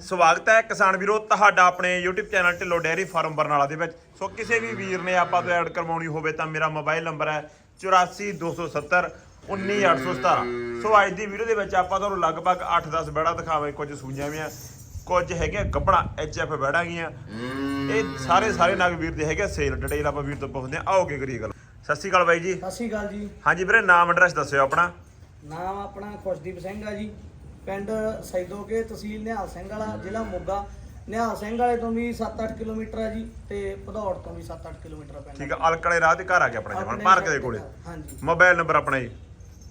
ਸਵਾਗਤ ਹੈ ਕਿਸਾਨ ਵੀਰੋ ਤੁਹਾਡਾ ਆਪਣੇ YouTube channel Dhillon dairy farm Barnala ਦੇ ਵਿੱਚ। ਸੋ ਕਿਸੇ ਵੀ ਵੀਰ ਨੇ ਆਪਾਂ ਤੋਂ ਐਡ ਕਰਵਾਉਣੀ ਹੋਵੇ ਤਾਂ ਮੇਰਾ ਮੋਬਾਈਲ ਨੰਬਰ ਹੈ 84270 19817 ਸੋ ਅੱਜ ਦੀ ਵੀਡੀਓ ਦੇ ਵਿੱਚ ਆਪਾਂ ਤੁਹਾਨੂੰ ਲਗਭਗ 8-10 ਬੈੜਾ ਦਿਖਾਵਾਂਗੇ ਕੁਝ ਸੂਈਆਂ ਵੀ ਕੁਝ ਹੈਗੇ ਗੱਬਣਾ ਐਚਐਫ ਬੈੜਾ ਗਈਆਂ ਇਹ ਸਾਰੇ ਸਾਰੇ ਨਗ ਵੀਰ ਦੇ ਹੈਗੇ ਸੇਲ ਡਿਟੇਲ ਆਪਾਂ ਵੀਰ ਤੋਂ ਪੁੱਛਦੇ ਹਾਂ। ਆਓਗੇ ਕਰੀਏ ਗੱਲ। ਸਤਿ ਸ਼੍ਰੀ ਅਕਾਲ ਬਾਈ ਜੀ। ਸਤਿ ਸ਼੍ਰੀ ਅਕਾਲ ਜੀ। ਹਾਂਜੀ ਵੀਰੇ ਨਾਮ ਐਡਰੈਸ ਦੱਸਿਓ ਆਪਣਾ। ਨਾਮ ਆਪਣਾ ਖੁਸ਼ਦੀਪ ਸਿੰਘ ਆ ਜੀ। ਪਿੰਡ ਸੈਦੋਕੇ ਤਹਿਸੀਲ ਨਿਹਾਲ ਸਿੰਘ ਵਾਲਾ ਜ਼ਿਲ੍ਹਾ ਮੋਗਾ। ਨਿਹਾਲ ਸਿੰਘ ਵਾਲੇ ਤੋਂ ਵੀ 7-8 ਕਿਲੋਮੀਟਰ ਆ ਜੀ ਤੇ ਭਦੌੜ ਤੋਂ ਵੀ 7-8 ਕਿਲੋਮੀਟਰ ਪੈਂਦਾ ਠੀਕ ਹੈ ਅਲਕੜੇ ਰਾਹ ਤੇ ਘਰ ਆ ਗਿਆ ਆਪਣਾ ਜਮਨ ਪਾਰਕ ਦੇ ਕੋਲੇ? ਹਾਂਜੀ। ਮੋਬਾਈਲ ਨੰਬਰ ਆਪਣਾ ਜੀ।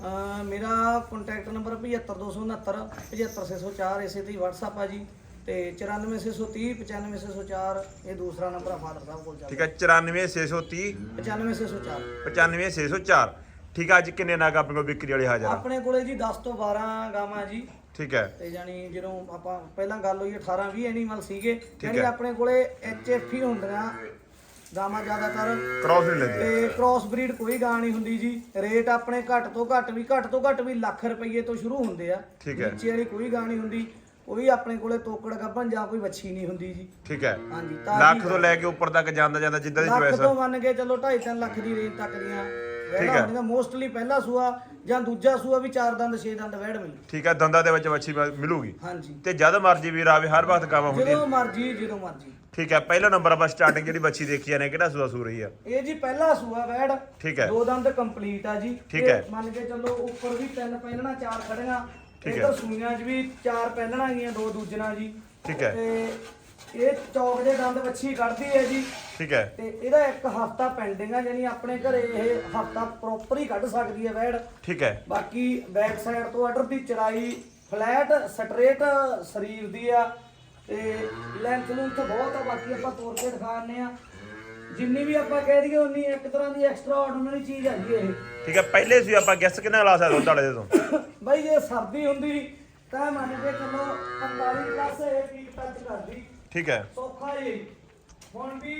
ਅਹ ਮੇਰਾ ਕੰਟੈਕਟ ਨੰਬਰ 75269 75604 ਇਸੇ ਤੇ WhatsApp ਆ ਜੀ ਤੇ 94630 95604 ਇਹ ਦੂਸਰਾ ਨੰਬਰ ਆ ਫਾਦਰ ਸਾਹਿਬ ਕੋਲ ਚੱਲ ਠੀਕ ਹੈ 94630 95604 95604 ਠੀਕ ਹੈ ਅੱਜ ਕਿੰਨੇ ਨਗ ਆਪਣੇ ਕੋਲ ਵਿਕਰੀ ਵਾਲੇ ਹਾਜ਼ਰ ਆ? ਆਪਣੇ ਕੋਲੇ ਜੀ 10 ਤੋਂ 12 ਗਾਵਾਂ ਜੀ। ਠੀਕ ਹੈ। ਤੇ ਜਾਨੀ ਜਦੋਂ ਆਪਾਂ ਪਹਿਲਾਂ ਗੱਲ ਹੋਈ 18 20 ਐਨੀਮਲ ਸੀਗੇ ਹੈ। ਆਪਣੇ ਕੋਲੇ ਐਚਐਫ ਹੀ ਹੁੰਦੀਆਂ ਗਾਵਾਂ ਜ਼ਿਆਦਾਤਰ। ਕ੍ਰਾਸ ਨਹੀਂ ਲੈਂਦੇ ਤੇ ਕ੍ਰਾਸ ਬਰੀਡ ਕੋਈ ਗਾਂ ਨਹੀਂ ਹੁੰਦੀ ਜੀ। ਰੇਟ ਆਪਣੇ ਘੱਟ ਤੋਂ ਘੱਟ ਵੀ ਘੱਟ ਤੋਂ ਘੱਟ ਵੀ ਲੱਖ ਰੁਪਏ ਤੋਂ ਸ਼ੁਰੂ ਹੁੰਦੇ ਆ। ਨੀਚੇ ਵਾਲੀ ਕੋਈ ਗਾਂ ਨਹੀਂ ਹੁੰਦੀ। ਕੋਈ ਆਪਣੇ ਕੋਲੇ ਤੋਕੜ ਗੱਭਣ ਜਾਂ ਕੋਈ ਵੱਛੀ ਨਹੀਂ ਹੁੰਦੀ ਜੀ। ਠੀਕ ਹੈ। ਹਾਂਜੀ ਲੱਖ ਤੋਂ ਲੈ ਕੇ ਉੱਪਰ ਤੱਕ ਜਾਂਦਾ ਜਾਂਦਾ ਜਿੱਦਾਂ ਦੀ ਲੱਖ ਚੋਇਸ ਤੋਂ ਮੰਨ ਕੇ ਚੱਲੋ 2.5 ਲੱਖ ਦੀ ਰੇਂਜ ਤੱਕ ਦੀਆਂ ਠੀਕ ਵਹਿੜਾਂ ਹੈ। ਹੁੰਦੀਆਂ ਮੋਸਟਲੀ ਪਹਿਲਾ ਸੂਆ ਜਾਂ ਦੂਜਾ ਸੂਆ ਵੀ ਚਾਰ ਦੰਦ ਛੇ ਦੰਦ ਵਹਿੜ ਮਿਲੂ ਠੀਕ ਹੈ ਦੰਦਾਂ ਦੇ ਵਿੱਚ ਵੱਛੀ ਮ- ਮਿਲੂਗੀ ਹਾਂਜੀ ਤੇ ਜਦ ਮਰਜ਼ੀ ਵੀਰ ਆਵੇ ਹਰ ਵਕਤ ਕਾਵਾ ਹੁੰਦੀ ਹੈ ਜਦੋਂ ਮਰਜ਼ੀ ਜਦੋਂ ਮਰਜ਼ੀ ਠੀਕ ਹੈ ਪਹਿਲਾ ਨੰਬਰ ਆਪਾਂ ਸਟਾਰਟਿੰਗ ਜਿਹੜੀ ਵੱਛੀ ਦੇਖੀ ਨੇ ਕਿਹੜਾ ਸੂਆ ਸੂ ਰਹੀ ਆ ਇਹ ਜੀ ਪਹਿਲਾ ਸੂਆ ਵੈੜ ਠੀਕ ਹੈ। ਦੋ ਦੰਦ ਕੰਪਲੀਟ ਆ ਜੀ ਠੀਕ ਤੇ ਹੈ। ਮੰਨ ਕੇ ਚੱਲੋ ਉੱਪਰ ਵੀ ਤਿੰਨ ਪਹਿਲਣਾ ਚਾਰ ਖੜੀਆਂ ਠੀਕ ਹੈ। ਇੱਧਰ ਸੂਈਆਂ 'ਚ ਵੀ ਚਾਰ ਪਹਿਲਣਾ ਗਈਆਂ ਦੋ ਦੂਜਣਾ ਜੀ ਠੀਕ ਹੈ। ਤੇ ਇਹ ਚੌਕ ਦੇ ਦੰਦ ਵੱਛੀ ਕੱਢਦੀ ਹੈ ਜੀ। ਠੀਕ ਹੈ। ਤੇ ਇਹਦਾ ਇੱਕ ਹਫਤਾ ਪੈਂਡਿੰਗ ਆ ਜਾਨੀ ਆਪਣੇ ਘਰੇ ਇਹ ਹਫਤਾ ਪ੍ਰੋਪਰ ਹੀ ਕੱਢ ਸਕਦੀ ਹੈ ਵੈੜ। ਠੀਕ ਹੈ। ਬਾਕੀ ਬੈਕ ਸਾਈਡ ਤੋਂ ਆਰਡਰ ਦੀ ਚੜਾਈ ਫਲੈਟ ਸਟ੍ਰੇਟ ਸਰੀਰ ਦੀ ਆ। ਤੇ ਲੈਂਥ ਲੂੰਥ ਬਹੁਤ ਆ ਬਾਕੀ ਆਪਾਂ ਤੋੜ ਕੇ ਦਿਖਾਉਂਦੇ ਆ ਜਿੰਨੀ ਵੀ ਆਪਾਂ ਕਹਿ ਦਈਏ ਉਨੀ ਇੱਕ ਤਰ੍ਹਾਂ ਦੀ ਐਕਸਟਰਾ ਆਰਡੀਨਰੀ ਚੀਜ਼ ਹੈਗੀ ਇਹ। ਠੀਕ ਹੈ ਪਹਿਲੇ ਸੀ ਆਪਾਂ ਗੈਸ ਕਿੰਨਾ ਲਾ ਸਕਦੇ ਦੇ ਤੋਂ? ਬਾਈ ਜੇ ਸਰਦੀ ਹੁੰਦੀ ਤਾਂ ਮੰਨ ਕੇ ਚੱਲੋ 45 ਪਲੱਸ ਇਹ ਪੀਕ ਟੱਚ ਕਰਦੀ। ਠੀਕ ਹੈ। ਸੌਖਾ ਹੀ ਹੁਣ ਵੀ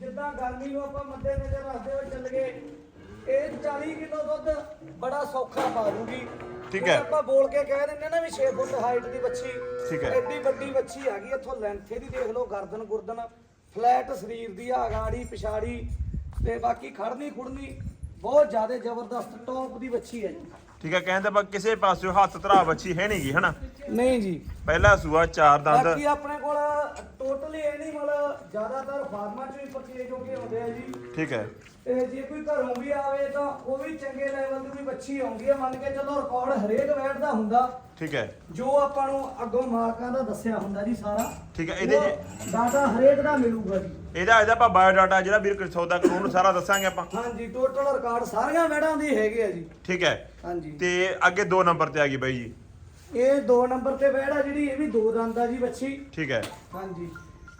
ਜਿੱਦਾਂ ਗਰਮੀ ਨੂੰ ਆਪਾਂ ਮੱਦੇ ਨਜ਼ਰ ਰੱਖਦੇ ਹੋਏ ਚੱਲ ਗਏ। ਇਹ 40 ਕਿਲੋ ਦੁੱਧ ਬੜਾ ਸੌਖਾ ਪਾ ਦੂਗੀ। ਠੀਕ ਹੈ। ਆਪਾਂ ਬੋਲ ਕੇ ਕਹਿ ਦਿੰਦੇ ਨਾ ਵੀ 6 ਫੁੱਟ ਹਾਈਟ ਦੀ ਬੱਚੀ ਠੀਕ ਹੈ। ਐਡੀ ਵੱਡੀ ਬੱਚੀ ਹੈਗੀ ਇੱਥੋਂ ਲੈਂਥ ਇਹਦੀ ਦੇਖ ਲਓ ਗਰਦਨ ਗੁਰਦਨ ਫਲੈਟ ਸਰੀਰ ਦੀ ਆ ਗਾੜੀ ਪਿਛਾੜੀ ਤੇ ਬਾਕੀ ਖੜਨੀ ਖੁੜਨੀ ਬਹੁਤ ਜ਼ਿਆਦਾ ਜ਼ਬਰਦਸਤ ਟੌਪ ਦੀ ਬੱਚੀ ਹੈ ਜੀ। ਠੀਕ ਹੈ ਕਹਿੰਦੇ ਆਪਾਂ ਕਿਸੇ ਪਾਸਿਓ ਹੱਥ ਧਰਾ ਵੱਛੀ ਹੈ ਨਹੀਂਗੀ ਹਨਾ? ਨਹੀਂ ਜੀ। ਪਹਿਲਾ ਸੂਆ ਚਾਰ ਦੰਦ। ਬਾਕੀ ਆਪਣੇ ਕੋਲ ਟੋਟਲੀ ਐਨੀਮਲ ਜ਼ਿਆਦਾਤਰ ਫਾਰਮਾਂ 'ਚ ਵੀ ਪਰਚੇਜ ਹੋ ਕੇ ਆਉਂਦੇ ਆ ਜੀ। ਠੀਕ ਹੈ। ਤੇ ਜੇ ਕੋਈ ਘਰੋਂ ਵੀ ਆਵੇ ਤਾਂ ਉਹ ਵੀ ਚੰਗੇ ਲੈਵਲ ਦੀ ਵੀ ਬੱਚੀ ਆਉਂਦੀ ਹੈ ਮੰਨ ਕੇ ਚੱਲੋ ਰਿਕਾਰਡ ਹਰੇਕ ਵੈਟ ਦਾ ਹੁੰਦਾ। ਠੀਕ ਹੈ। ਜੋ ਆਪਾਂ ਨੂੰ ਅੱਗੋਂ ਮਾਲਕਾਂ ਦਾ ਦੱਸਿਆ ਹੁੰਦਾ ਜੀ ਸਾਰਾ। ਠੀਕ ਹੈ ਇਹਦੇ ਚ ਡਾਟਾ ਹਰੇਕ ਦਾ ਮਿਲੂਗਾ ਜੀ। ਇਹਦਾ ਇਹਦਾ ਆਪਾਂ ਬਾਇਓ ਡਾਟਾ ਜਿਹੜਾ ਵੀਰ ਸੌਦਾ ਕਾਨੂੰਨ ਸਾਰਾ ਦੱਸਾਂਗੇ ਆਪਾਂ। ਹਾਂਜੀ ਟੋਟਲ ਰਿਕਾਰਡ ਸਾਰੀਆਂ ਵੈੜਾਂ ਦੀ ਹੈਗੇ ਆ ਜੀ। ਠੀਕ ਹੈ। ਹਾਂਜੀ। ਤੇ ਅੱਗੇ 2 ਨੰਬਰ ਤੇ ਆ ਗਈ ਬਾਈ ਜੀ। ਇਹ ਦੋ ਨੰਬਰ ਤੇ ਵੈੜ ਆ ਜਿਹੜੀ ਇਹ ਵੀ ਦੋ ਦੰਦ ਆ ਜੀ ਬੱਚੀ ਠੀਕ ਹੈ। ਹਾਂਜੀ।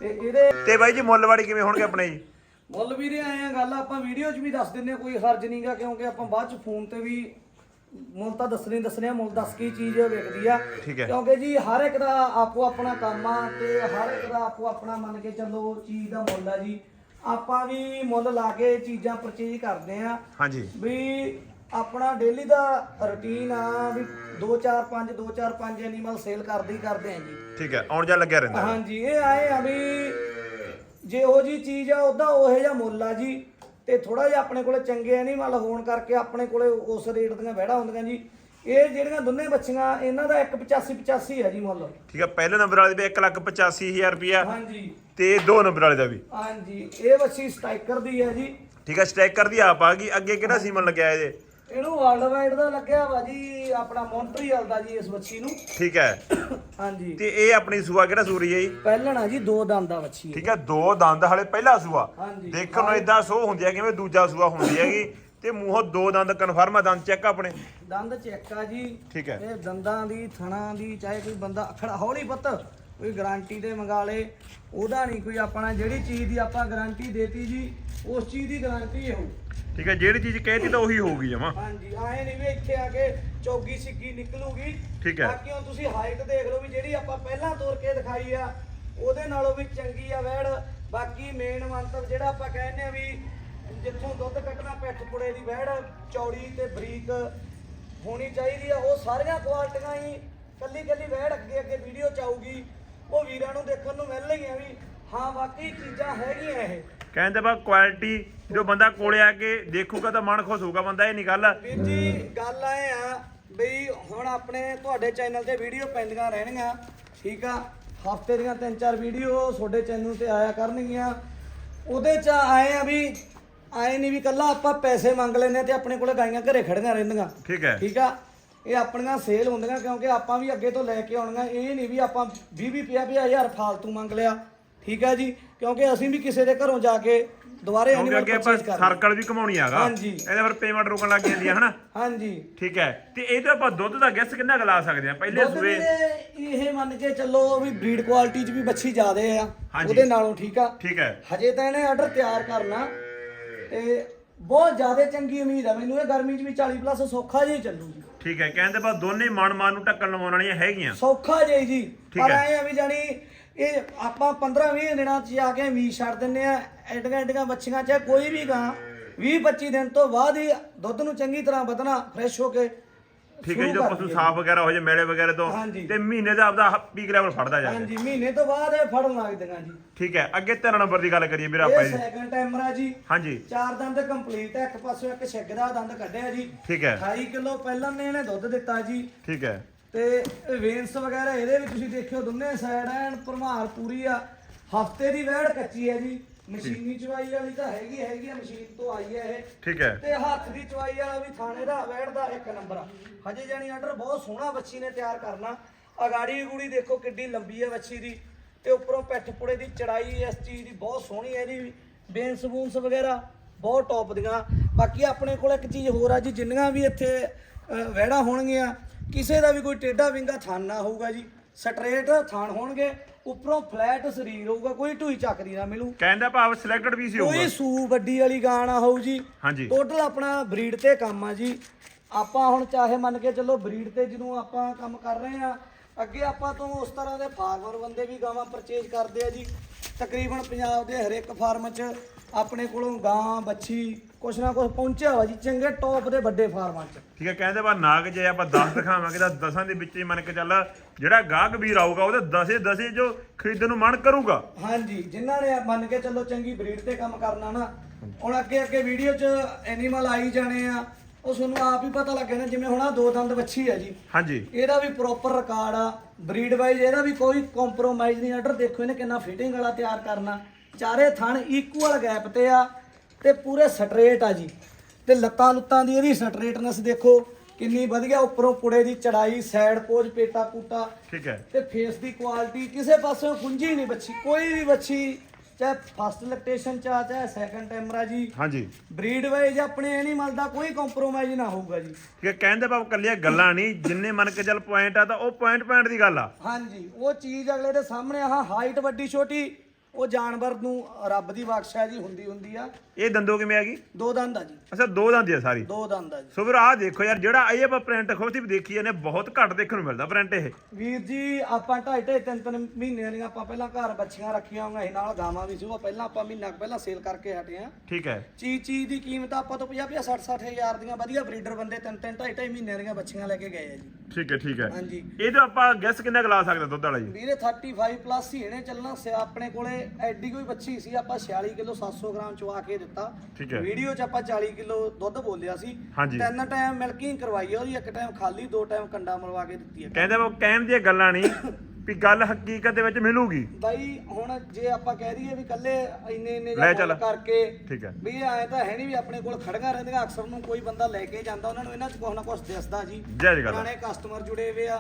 ਤੇ ਇਹਦੇ ਤੇ ਬਾਈ ਜੀ ਮੁੱਲਵਾੜੀ ਕਿਵੇਂ ਹੋਣਗੇ ਆਪਣੇ ਜੀ? ਮੁੱਲ ਵੀਰੇ ਆਏ ਆ ਗੱਲ ਆਪਾਂ ਵੀਡੀਓ 'ਚ ਵੀ ਦੱਸ ਦਿੰਨੇ ਆ, ਕੋਈ ਹਰਜ ਨਹੀਂਗਾ ਕਿਉਂਕਿ ਆਪਾਂ ਬਾਅਦ 'ਚ ਫੋਨ ਤੇ ਵੀ ਮੁੱਲ ਤਾਂ ਦੱਸਣੇ ਹੀ ਦੱਸਣੇ ਆ ਮੁੱਲ ਦੱਸ ਕੀ ਚੀਜ਼ ਵਿਕਦੀ ਆ। ਠੀਕ ਹੈ। ਕਿਉਂਕਿ ਜੀ ਹਰ ਇੱਕ ਦਾ ਆਪੋ ਆਪਣਾ ਕੰਮ ਆ ਤੇ ਹਰ ਇੱਕ ਦਾ ਆਪੋ ਆਪਣਾ ਮੰਨ ਕੇ ਚੱਲੋ ਚੀਜ਼ ਦਾ ਮੁੱਲ ਆ ਜੀ। ਆਪਾਂ ਵੀ ਮੁੱਲ ਲਾ ਕੇ ਚੀਜ਼ਾਂ ਪਰਚੇਜ ਕਰਦੇ ਆ। ਹਾਂਜੀ। ਵੀ ਆਪਣਾ ਡੇਲੀ ਦਾ ਰੁਟੀਨ ਆ ਵੀ 2 4 5 2 4 5 ਐਨੀਮਲ ਸੇਲ ਕਰਦੇ ਹੀ ਕਰਦੇ ਆ ਜੀ। ਠੀਕ ਹੈ ਆਉਣ ਜਾ ਲੱਗਿਆ ਰਹਿੰਦਾ। ਹਾਂਜੀ ਇਹ ਆਏ ਆ ਵੀ ਜੇ ਉਹ ਜੀ ਚੀਜ਼ ਆ ਉਹਦਾ ਉਹੇ ਜਿਹਾ ਮੁੱਲ ਆ ਜੀ ਤੇ ਥੋੜਾ ਜਿਹਾ ਆਪਣੇ ਕੋਲੇ ਚੰਗੇ ਐਨੀਮਲ ਹੋਣ ਕਰਕੇ ਆਪਣੇ ਕੋਲੇ ਉਸ ਰੇਟ ਦੀਆਂ ਵਹਿੜਾਂ ਹੁੰਦੀਆਂ ਜੀ। ਇਹ ਜਿਹੜੀਆਂ ਦੋਨੇ ਬੱਚੀਆਂ ਇਹਨਾਂ ਦਾ 185 85 ਹੈ ਜੀ ਮੁੱਲ। ਠੀਕ ਹੈ ਪਹਿਲੇ ਨੰਬਰ ਵਾਲੇ ਦੇ 185000 ਰੁਪਿਆ ਹਾਂਜੀ। ਤੇ ਦੋ ਨੰਬਰ ਵਾਲੇ ਦਾ ਵੀ। ਹਾਂਜੀ ਇਹ ਬੱਚੀ ਸਟ੍ਰਾਈਕਰ ਦੀ ਹੈ ਜੀ। ਠੀਕ ਹੈ ਸਟੈਕਰ ਦੀ ਆਪ ਆ ਗਈ ਅੱਗੇ ਕਿਹੜਾ ਸੀਮਨ ਲੱਗਿਆ ਇਹਦੇ? ਇਹਨੂੰ ਵਰਲਡ ਵਾਈਡ ਦਾ ਲੱਗਿਆ ਵਾ ਜੀ ਆਪਣਾ ਮੌਂਟਰੀਅਲ ਦਾ ਜੀ ਇਸ ਬੱਚੀ ਨੂੰ। ਠੀਕ ਹੈ। ਹਾਂਜੀ। ਤੇ ਇਹ ਆਪਣੀ ਸੂਆ ਕਿਹੜਾ ਸੂਰੀ ਹੈ ਜੀ? ਪਹਿਲਣਾ ਜੀ ਦੋ ਦੰਦ ਦਾ ਬੱਚੀ ਹੈ ਠੀਕ ਹੈ ਦੋ ਦੰਦ ਹਲੇ ਪਹਿਲਾ ਸੂਆ। ਹਾਂਜੀ। ਦੇਖਣ ਨੂੰ ਇਦਾਂ ਸੋ ਹੁੰਦੀ ਹੈ ਕਿਵੇਂ ਦੂਜਾ ਸੂਆ ਹੁੰਦੀ ਹੈਗੀ। ਤੇ ਮੂੰਹੋਂ ਦੋ ਦੰਦ ਕਨਫਰਮ ਆ ਦੰਦ ਚੈੱਕ ਆਪਣੇ। ਦੰਦ ਚੈੱਕ ਆ ਜੀ। ਠੀਕ ਹੈ। ਇਹ ਦੰਦਾਂ ਦੀ ਥਣਾ ਦੀ ਚਾਹੇ ਕੋਈ ਬੰਦਾ ਅਖੜਾ ਹੌਲੀ ਪੁੱਤ। ਕੋਈ ਗਾਰੰਟੀ ਤੇ ਮੰਗਾ ਲੇ ਉਹਦਾ ਨਹੀਂ ਕੋਈ ਆਪਣਾ ਜਿਹੜੀ ਚੀਜ਼ ਦੀ ਆਪਾਂ ਗਾਰੰਟੀ ਦੇਤੀ ਜੀ ਉਸ ਚੀਜ਼ ਦੀ ਗਾਰੰਟੀ ਹੋਊ। ਠੀਕ ਹੈ ਜਿਹੜੀ ਚੀਜ਼ ਕਹਿਤੀ ਤਾਂ ਉਹੀ ਹੋਊਗੀ ਜਮਾ। ਹਾਂਜੀ ਆਏ ਨਹੀਂ ਵੀ ਇੱਥੇ ਆ ਕੇ ਚੌਗੀ ਸਿੱਗੀ ਨਿਕਲੂਗੀ। ਠੀਕ ਹੈ। ਬਾਕੀ ਹੁਣ ਤੁਸੀਂ ਹਾਈਟ ਦੇਖ ਲਓ ਵੀ ਜਿਹੜੀ ਆਪਾਂ ਪਹਿਲਾਂ ਤੋਰ ਕੇ ਦਿਖਾਈ ਆ ਉਹਦੇ ਨਾਲੋਂ ਵੀ ਚੰਗੀ ਆ ਵੈੜ। ਬਾਕੀ ਮੇਨ ਮੰਤਵ ਜਿਹੜਾ ਆਪਾਂ ਕਹਿੰਦੇ ਆ ਵੀ ਜਿੱਥੋਂ ਦੁੱਧ ਕੱਢਣਾ ਪਿੱਠ ਪੁੜੇ ਦੀ ਵੈੜ ਚੌੜੀ ਤੇ ਬਰੀਕ ਹੋਣੀ ਚਾਹੀਦੀ ਆ। ਉਹ ਸਾਰੀਆਂ ਕੁਆਲਟੀਆਂ ਹੀ ਕੱਲੀ ਕੱਲੀ ਵੈੜ ਅੱਗੇ ਅੱਗੇ ਵੀਡੀਓ ਚ ਆਊਗੀ। ਉਹ ਵੀਰਾਂ ਨੂੰ ਦੇਖਣ ਨੂੰ ਮਿਲ ਰਹੀਆਂ ਵੀ ਹਾਂ ਵਾਕਈ ਚੀਜ਼ਾਂ ਹੈਗੀਆਂ ਇਹ। ਕਹਿੰਦੇ ਬਾ ਕੁਆਲਿਟੀ ਜੋ ਬੰਦਾ ਕੋਲੇ ਆ ਕੇ ਦੇਖੂਗਾ ਤਾਂ ਮਨ ਖੁਸ਼ ਹੋਊਗਾ ਬੰਦਾ ਇਹ ਨਹੀਂ ਗੱਲ। ਵੀਰ ਜੀ ਗੱਲ ਐ ਆ ਬਈ ਹੁਣ ਆਪਣੇ ਤੁਹਾਡੇ ਚੈਨਲ ਤੇ ਵੀਡੀਓ ਪੈਂਦੀਆਂ ਰਹਿਣਗੀਆਂ ਠੀਕ ਆ? ਹਫ਼ਤੇ ਦੀਆਂ ਤਿੰਨ ਚਾਰ ਵੀਡੀਓ ਤੁਹਾਡੇ ਚੈਨਲ ਤੇ ਆਇਆ ਕਰਨਗੀਆਂ। ਉਹਦੇ ਚ ਆਏ ਆ ਵੀ ਆਏ ਨਹੀਂ ਵੀ ਕੱਲਾ ਆਪਾਂ ਪੈਸੇ ਮੰਗ ਲੈਨੇ ਤੇ ਆਪਣੇ ਕੋਲੇ ਗਾਈਆਂ ਘਰੇ ਖੜੀਆਂ ਰਹਿੰਦੀਆਂ। ਠੀਕ ਹੈ। ਠੀਕ ਆ? ਇਹ ਆਪਣੀਆਂ ਸੇਲ ਹੁੰਦੀਆਂ ਕਿਉਂਕਿ ਆਪਾਂ ਵੀ ਅੱਗੇ ਤੋਂ ਲੈ ਕੇ ਆਉਣੀਆਂ। ਇਹ ਨਹੀਂ ਵੀ ਆਪਾਂ 20 20 50 ਹਜ਼ਾਰ ਫਾਲਤੂ ਮੰਗ ਲਿਆ। ਠੀਕ ਆ ਜੀ? ਕਿਉਂਕਿ ਅਸੀਂ ਵੀ ਕਿਸੇ ਦੇ ਘਰੋਂ ਜਾ ਕੇ ਦੁਬਾਰੇ ਐਨੀਮਲ ਅੱਗੇ ਆਪਾਂ ਪਰਚੇਸ ਕਰਨਾ ਸਰਕਲ ਵੀ ਕਮਾਉਣੀ ਹੈਗਾ। ਹਾਂਜੀ। ਇਹਦੇ ਫਿਰ ਪੇਮੈਂਟ ਰੋਕਣ ਲੱਗ ਜਾਂਦੀ ਹੈ ਹਨਾ? ਹਾਂਜੀ। ਠੀਕ ਹੈ। ਤੇ ਇਹਦੇ ਆਪਾਂ ਦੁੱਧ ਦਾ ਗੈਸ ਕਿੰਨਾ ਕੁ ਲਾ ਸਕਦੇ ਆ ਪਹਿਲੇ ਦੁੱਧ ਸੂਏ ਇਹ ਮੰਨ ਕੇ ਚੱਲੋ ਵੀ ਬਰੀਡ ਕੁਆਲਿਟੀ 'ਚ ਵੀ ਬੱਚੀ ਜ਼ਿਆਦੇ ਆ। ਹਾਂਜੀ। ਉਹਦੇ ਨਾਲੋਂ ਠੀਕ ਆ। ਠੀਕ ਹੈ। ਹਜੇ ਤਾਂ ਇਹਨੇ ਆਰਡਰ ਤਿਆਰ ਕਰਨਾ। ਤੇ ਬਹੁਤ ਜ਼ਿਆਦਾ ਚੰਗੀ ਉਮੀਦ ਆ। ਮੈਨੂੰ ਇਹ ਗਰਮੀ 'ਚ ਵੀ 40 ਪਲੱਸ ਸੌਖਾ ਜਿਹਾ ਹੀ ਚੱਲੂਗੀ। ਠੀਕ ਹੈ ਕਹਿੰਦੇ ਬਾ ਦੋਨੇ ਮਨ ਮਨ ਨੂੰ ਟੱਕਣ ਲਵਾਉਣ ਵਾਲੀਆਂ ਹੈਗੀਆਂ ਸੌਖਾ ਜਿਹਾ ਹੀ ਜੀ ਪਰ ਹੈ। ਐ ਆ ਵੀ ਜਾਨੀ ਇਹ ਆਪਾਂ 15 20 ਦਿਨਾਂ 'ਚ ਜਾ ਕੇ ਮੀਟ ਛੱਡ ਦਿੰਨੇ ਆ ਐਡੀਆਂ ਐਡੀਆਂ ਬੱਚੀਆਂ ਚਾਹੇ ਕੋਈ ਵੀ ਗਾਂ 20 25 ਦਿਨ ਤੋਂ ਬਾਅਦ ਹੀ ਦੁੱਧ ਨੂੰ ਚੰਗੀ ਤਰ੍ਹਾਂ ਵਧਣਾ ਫਰੈਸ਼ ਹੋ ਕੇ ਠੀਕ ਹੈ ਸ਼ੁਰੂ ਜਦੋਂ ਪਸ਼ੂ। ਸਾਫ਼ ਵਗੈਰਾ ਹੋ ਜਾਏ ਮੇਲੇ ਵਗੈਰੇ ਤੋਂ ਹਾਂਜੀ। ਤੇ ਮਹੀਨੇ ਦਾ ਆਪਦਾ ਪੀਕ ਲੈਵਲ ਫੜਦਾ ਜਾ ਹਾਂਜੀ ਮਹੀਨੇ ਤੋਂ ਬਾਅਦ ਇਹ ਫੜਨ ਲੱਗਦੀਆਂ ਜੀ। ਠੀਕ ਹੈ ਅੱਗੇ ਤਿੰਨ ਨੰਬਰ ਦੀ ਗੱਲ ਕਰੀਏ ਵੀਰ ਆਪਾਂ ਇਹ ਜੀ। ਸੈਕੰਡ ਟਾਈਮਰ ਆ ਜੀ। ਹਾਂਜੀ ਚਾਰ ਦੰਦ ਕੰਪਲੀਟ ਹੈ ਇੱਕ ਪਾਸੋਂ ਇੱਕ ਛਿੱਗ ਦਾ ਦੰਦ ਕੱਢਿਆ ਜੀ। ਠੀਕ ਹੈ। 28 ਕਿਲੋ ਪਹਿਲਾਂ ਨੇ ਇਹਨੇ ਦੁੱਧ ਦਿੱਤਾ ਜੀ। ਠੀਕ ਹੈ। ਤੇ ਵੇਨਸ ਵਗੈਰਾ ਇਹਦੇ ਵੀ ਤੁਸੀਂ ਦੇਖਿਓ ਦੋਨੇ ਸਾਈਡ ਐਨ ਭਰਮਾਰ ਪੂਰੀ ਆ। ਹਫ਼ਤੇ ਦੀ ਵਹਿੜ ਕੱਚੀ ਹੈ ਜੀ। ਮਸ਼ੀਨੀ ਚਵਾਈ ਵਾਲੀ ਤਾਂ ਹੈਗੀ ਹੈਗੀ ਆ ਮਸ਼ੀਨ ਤੋਂ ਆਈ ਹੈ ਇਹ। ਠੀਕ ਹੈ। ਤੇ ਹੱਥ ਦੀ ਚਵਾਈ ਵਾਲਾ ਵੀ ਥਾਣੇ ਦਾ ਵਹਿੜ ਦਾ ਇੱਕ ਨੰਬਰ ਆ। ਹਜੇ ਜਾਨੀ ਆਰਡਰ ਬਹੁਤ ਸੋਹਣਾ ਬੱਚੀ ਨੇ ਤਿਆਰ ਕਰਨਾ। ਅਗਾੜੀ ਗੂੜੀ ਦੇਖੋ ਕਿੱਡੀ ਲੰਬੀ ਹੈ ਬੱਚੀ ਦੀ। ਤੇ ਉੱਪਰੋਂ ਪਿੱਠ ਪੁੜੇ ਦੀ ਚੜਾਈ ਇਸ ਚੀਜ਼ ਦੀ ਬਹੁਤ ਸੋਹਣੀ ਹੈ ਇਹਦੀ ਬੇਨਸ ਬੂਨਸ ਵਗੈਰਾ ਬਹੁਤ ਟੌਪ ਦੀਆਂ। ਬਾਕੀ ਆਪਣੇ ਕੋਲ ਇੱਕ ਚੀਜ਼ ਹੋਰ ਆ ਜੀ ਜਿੰਨੀਆਂ ਵੀ ਇੱਥੇ ਵਹਿੜਾਂ ਹੋਣਗੀਆਂ ਕਿਸੇ ਦਾ ਵੀ ਕੋਈ ਟੇਢਾ ਵਿੰਗਾ ਥਣ ਨਾ ਹੋਊਗਾ ਜੀ। ਸਟ੍ਰੇਟ ਥਣ ਹੋਣਗੇ। ਉੱਪਰੋਂ ਫਲੈਟ ਸਰੀਰ ਹੋਊਗਾ ਕੋਈ ਢੂਈ ਚੱਕਦੀ ਨਾ ਮਿਲੂ। ਕਹਿੰਦਾ ਭਾਵ ਸਿਲੈਕਟਡ ਵੀ ਸੀ ਹੋਊਗਾ। ਕੋਈ ਸੂ ਵੱਡੀ ਵਾਲੀ ਗਾਂ ਨਾ ਹੋਊ ਜੀ। ਹਾਂਜੀ। ਟੋਟਲ ਆਪਣਾ ਬਰੀਡ ਤੇ ਕੰਮ ਆ ਜੀ। ਆਪਾਂ ਹੁਣ ਚਾਹੇ ਮੰਨ ਕੇ ਚੱਲੋ ਬਰੀਡ ਤੇ ਜਦੋਂ ਆਪਾਂ ਕੰਮ ਕਰ ਰਹੇ ਆ ਅੱਗੇ ਆਪਾਂ ਤੋਂ ਉਸ ਤਰ੍ਹਾਂ ਦੇ ਫਾਰਮਰ ਬੰਦੇ ਵੀ ਗਾਵਾਂ ਪਰਚੇਜ ਕਰਦੇ ਆ ਜੀ। ਤਕਰੀਬਨ ਪੰਜਾਬ ਦੇ ਹਰੇਕ ਫਾਰਮ 'ਚ ਆਪਣੇ ਕੋਲੋਂ ਗਾਂ ਬੱਚੀ ਕੁਛ ਨਾ ਕੁਛ ਪਹੁੰਚਿਆ ਵਾ ਜੀ ਚੰਗੇ ਟੌਪ ਦੇ ਵੱਡੇ ਫਾਰਮਾਂ 'ਚ ਠੀਕ ਹੈ ਕਹਿੰਦੇ ਬਾ ਨਾਗ ਜੇ ਆਪਾਂ 10 ਦਿਖਾਵਾਂਗੇ ਤਾਂ 10ਾਂ ਦੇ ਵਿੱਚ ਹੀ ਮੰਨ ਕੇ ਚੱਲ ਜਿਹੜਾ ਗਾਹਕ ਵੀਰ ਆਊਗਾ ਉਹਦੇ 10 10 ਜੋ ਖਰੀਦਣ ਨੂੰ ਮਨ ਕਰੂਗਾ। ਹਾਂਜੀ ਜਿਨ੍ਹਾਂ ਨੇ ਮੰਨ ਕੇ ਚੱਲੋ ਚੰਗੀ ਬਰੀਡ ਤੇ ਕੰਮ ਕਰਨਾ ਨਾ ਹੁਣ ਅੱਗੇ ਅੱਗੇ ਵੀਡੀਓ 'ਚ ਐਨੀਮਲ ਆਈ ਜਾਣੇ ਆ ਉਹ ਤੁਹਾਨੂੰ ਆਪ ਹੀ ਪਤਾ ਲੱਗ ਜਾਣਾ ਜਿਵੇਂ ਹੁਣ ਆ ਦੋ ਦੰਦ ਵੱਛੀ ਆ ਜੀ। ਹਾਂਜੀ। ਇਹਦਾ ਵੀ ਪ੍ਰੋਪਰ ਰਿਕਾਰਡ ਆ ਬਰੀਡ ਵਾਈਜ਼ ਇਹਦਾ ਵੀ ਕੋਈ ਕੰਪਰੋਮਾਈਜ਼ ਨਹੀਂ ਆਰਡਰ ਦੇਖੋ ਇਹਨੇ ਕਿੰਨਾ ਫਿਟਿੰਗ ਵਾਲਾ ਤਿਆਰ ਕਰਨਾ। ਚਾਰੇ ਥਣ ਇਕੁਅਲ ਗੈਪ ਤੇ ਆ ਤੇ ਪੂਰੇ ਸਟਰੇਟ ਆ ਜੀ। ਤੇ ਲੱਤਾਂ ਲੁੱਤਾਂ ਦੀ ਇਹਦੀ ਸਟਰੇਟਨੈਸ ਦੇਖੋ ਕਿੰਨੀ ਵਧੀਆ ਉੱਪਰੋਂ ਪੁੜੇ ਦੀ ਚੜਾਈ ਸਾਈਡ ਪੋਜ ਪੇਟਾ ਪੂਟਾ। ਠੀਕ ਹੈ। ਤੇ ਫੇਸ ਦੀ ਕੁਆਲਿਟੀ ਕਿਸੇ ਪਾਸਿਓਂ ਖੁੰਝੀ ਨਹੀਂ ਬੱਚੀ ਕੋਈ ਵੀ ਬੱਚੀ ਚਾਹੇ ਫਸਟ ਲੈਕਟੇਸ਼ਨ ਚ ਆ ਚਾਹੇ ਸੈਕੰਡ ਟਾਈਮਰ ਜੀ। ਹਾਂਜੀ। ਬਰੀਡ ਵਾਈਜ਼ ਆਪਣੇ ਐਨੀਮਲ ਦਾ ਕੋਈ ਕੰਪਰੋਮਾਈਜ਼ ਨਾ ਹੋਊਗਾ ਜੀ। ਠੀਕ ਹੈ ਕਹਿੰਦੇ ਬਾਬ ਕੱਲੀਆਂ ਗੱਲਾਂ ਨਹੀਂ ਜਿੰਨੇ ਮੰਨ ਕੇ ਚੱਲ ਪੁਆਇੰਟ ਆ ਤਾਂ ਉਹ ਪੁਆਇੰਟ ਪੁਆਇੰਟ ਦੀ ਗੱਲ ਆ। ਹਾਂਜੀ ਉਹ ਚੀਜ਼ ਅਗਲੇ ਦੇ ਸਾਹਮਣੇ ਆਹ ਹਾਈਟ ਵੱਡੀ ਛੋਟੀ ਉਹ ਜਾਨਵਰ ਨੂੰ ਰੱਬ ਦੀ ਬਖਸ਼ਿਆ ਜੀ ਹੁੰਦੀ ਹੁੰਦੀ ਆ। ਇਹ ਦੰਦੋ ਕਿਵੇਂ ਆ ਗਈ? ਦੋ ਦੰਦ ਆ ਜੀ। ਅੱਛਾ ਦੋ ਦੰਦ ਆ ਸਾਰੀ? ਦੋ ਦੰਦ ਆ ਜੀ। ਸੋ ਵੀਰ ਆਹ ਦੇਖੋ ਯਾਰ ਜਿਹੜਾ ਇਹ ਆਪਾਂ ਪ੍ਰਿੰਟ ਖੋਤੀ ਵੀ ਦੇਖੀ ਇਹਨੇ ਬਹੁਤ ਘੱਟ ਦੇਖਣ ਨੂੰ ਮਿਲਦਾ ਪ੍ਰਿੰਟ ਇਹ। ਵੀਰ ਜੀ ਆਪਾਂ ਢਾਈ ਢਾਈ ਤਿੰਨ ਤਿੰਨ ਮਹੀਨਿਆਂ ਦੀਆਂ ਆਪਾਂ ਪਹਿਲਾਂ ਘਰ ਬੱਚੀਆਂ ਰੱਖੀਆਂ ਹੋਈਆਂ ਸੀ ਨਾਲ ਗਾਵਾਂ ਵੀ ਸੀ ਉਹ ਪਹਿਲਾਂ ਆਪਾਂ ਮਹੀਨਾ ਕੁ ਪਹਿਲਾਂ ਸੇਲ ਕਰਕੇ ਹਟੇ ਆ। ਠੀਕ ਹੈ। ਚੀਜ਼ ਚੀਜ਼ ਦੀ ਕੀਮਤ ਆਪਾਂ ਤੋਂ 50 50 60 60 ਹਜ਼ਾਰ ਦੀਆਂ ਵਧੀਆ ਬਰੀਡਰ ਬੰਦੇ ਤਿੰਨ ਤਿੰਨ ਢਾਈ ਢਾਈ ਮਹੀਨਿਆਂ ਦੀਆਂ ਬੱਚੀਆਂ ਲੈ ਕੇ ਗਏ ਆ ਜੀ। ਠੀਕ ਹੈ ਠੀਕ ਹੈ। ਹਾਂਜੀ। ਇਹਦਾ ਆਪਾਂ ਗੈਸ ਕਿੰਨਾ ਕੁ ਲਾ ਸਕਦੇ ਦੁੱਧ ਵਾਲਾ ਜੀ? ਵੀਰੇ 35 ਪਲੱਸ ਹੀ ਇਹਨੇ ਚੱਲਣਾ ਸਿਆ ਆਪਣੇ ਕੋਲੇ ਐਡੀ ਕੋਈ ਬੱਚੀ ਸੀ ਆਪਾਂ 46 ਕਿਲੋ 700 ਗ੍ਰਾਮ ਚਵਾ ਕੇ ਦਿੱਤਾ। ਠੀਕ ਹੈ। ਵੀਡੀਓ 'ਚ ਆਪਾਂ 40 ਕਿਲੋ ਦੁੱਧ ਬੋਲਿਆ ਸੀ। ਹਾਂਜੀ। ਤਿੰਨ ਟਾਈਮ ਮਿਲਕਿੰਗ ਕਰਵਾਈ ਆ ਉਹਦੀ ਇੱਕ ਟਾਈਮ ਖਾਲੀ ਦੋ ਟਾਈਮ ਕੰਡਾ ਮਲਵਾ ਕੇ ਦਿੱਤੀ ਹੈ ਕਹਿੰਦੇ ਉਹ ਕਹਿਣ ਦੀਆਂ ਗੱਲਾਂ ਨਹੀਂ ਵੀ ਗੱਲ ਹਕੀਕਤ ਦੇ ਵਿੱਚ ਮਿਲੂਗੀ। ਬਾਈ ਹੁਣ ਜੇ ਆਪਾਂ ਕਹਿ ਦਈਏ ਵੀ ਕੱਲੇ ਇੰਨੇ ਇੰਨੇ ਲੈ ਚੱਲ। ਕਰਕੇ ਠੀਕ ਹੈ। ਵੀ ਐ ਤਾਂ ਹੈ ਨਹੀਂ ਵੀ ਆਪਣੇ ਕੋਲ ਖੜੀਆਂ ਰਹਿੰਦੀਆਂ ਅਕਸਰ ਨੂੰ ਕੋਈ ਬੰਦਾ ਲੈ ਕੇ ਜਾਂਦਾ ਉਹਨਾਂ ਨੂੰ ਇਹਨਾਂ 'ਚ ਕੁਛ ਨਾ ਕੁਛ ਦਿਸਦਾ ਜੀ। ਜੈ ਜੀ ਗੱਲ ਪੁਰਾਣੇ ਕਸਟਮਰ ਜੁੜੇ ਹੋਏ ਆ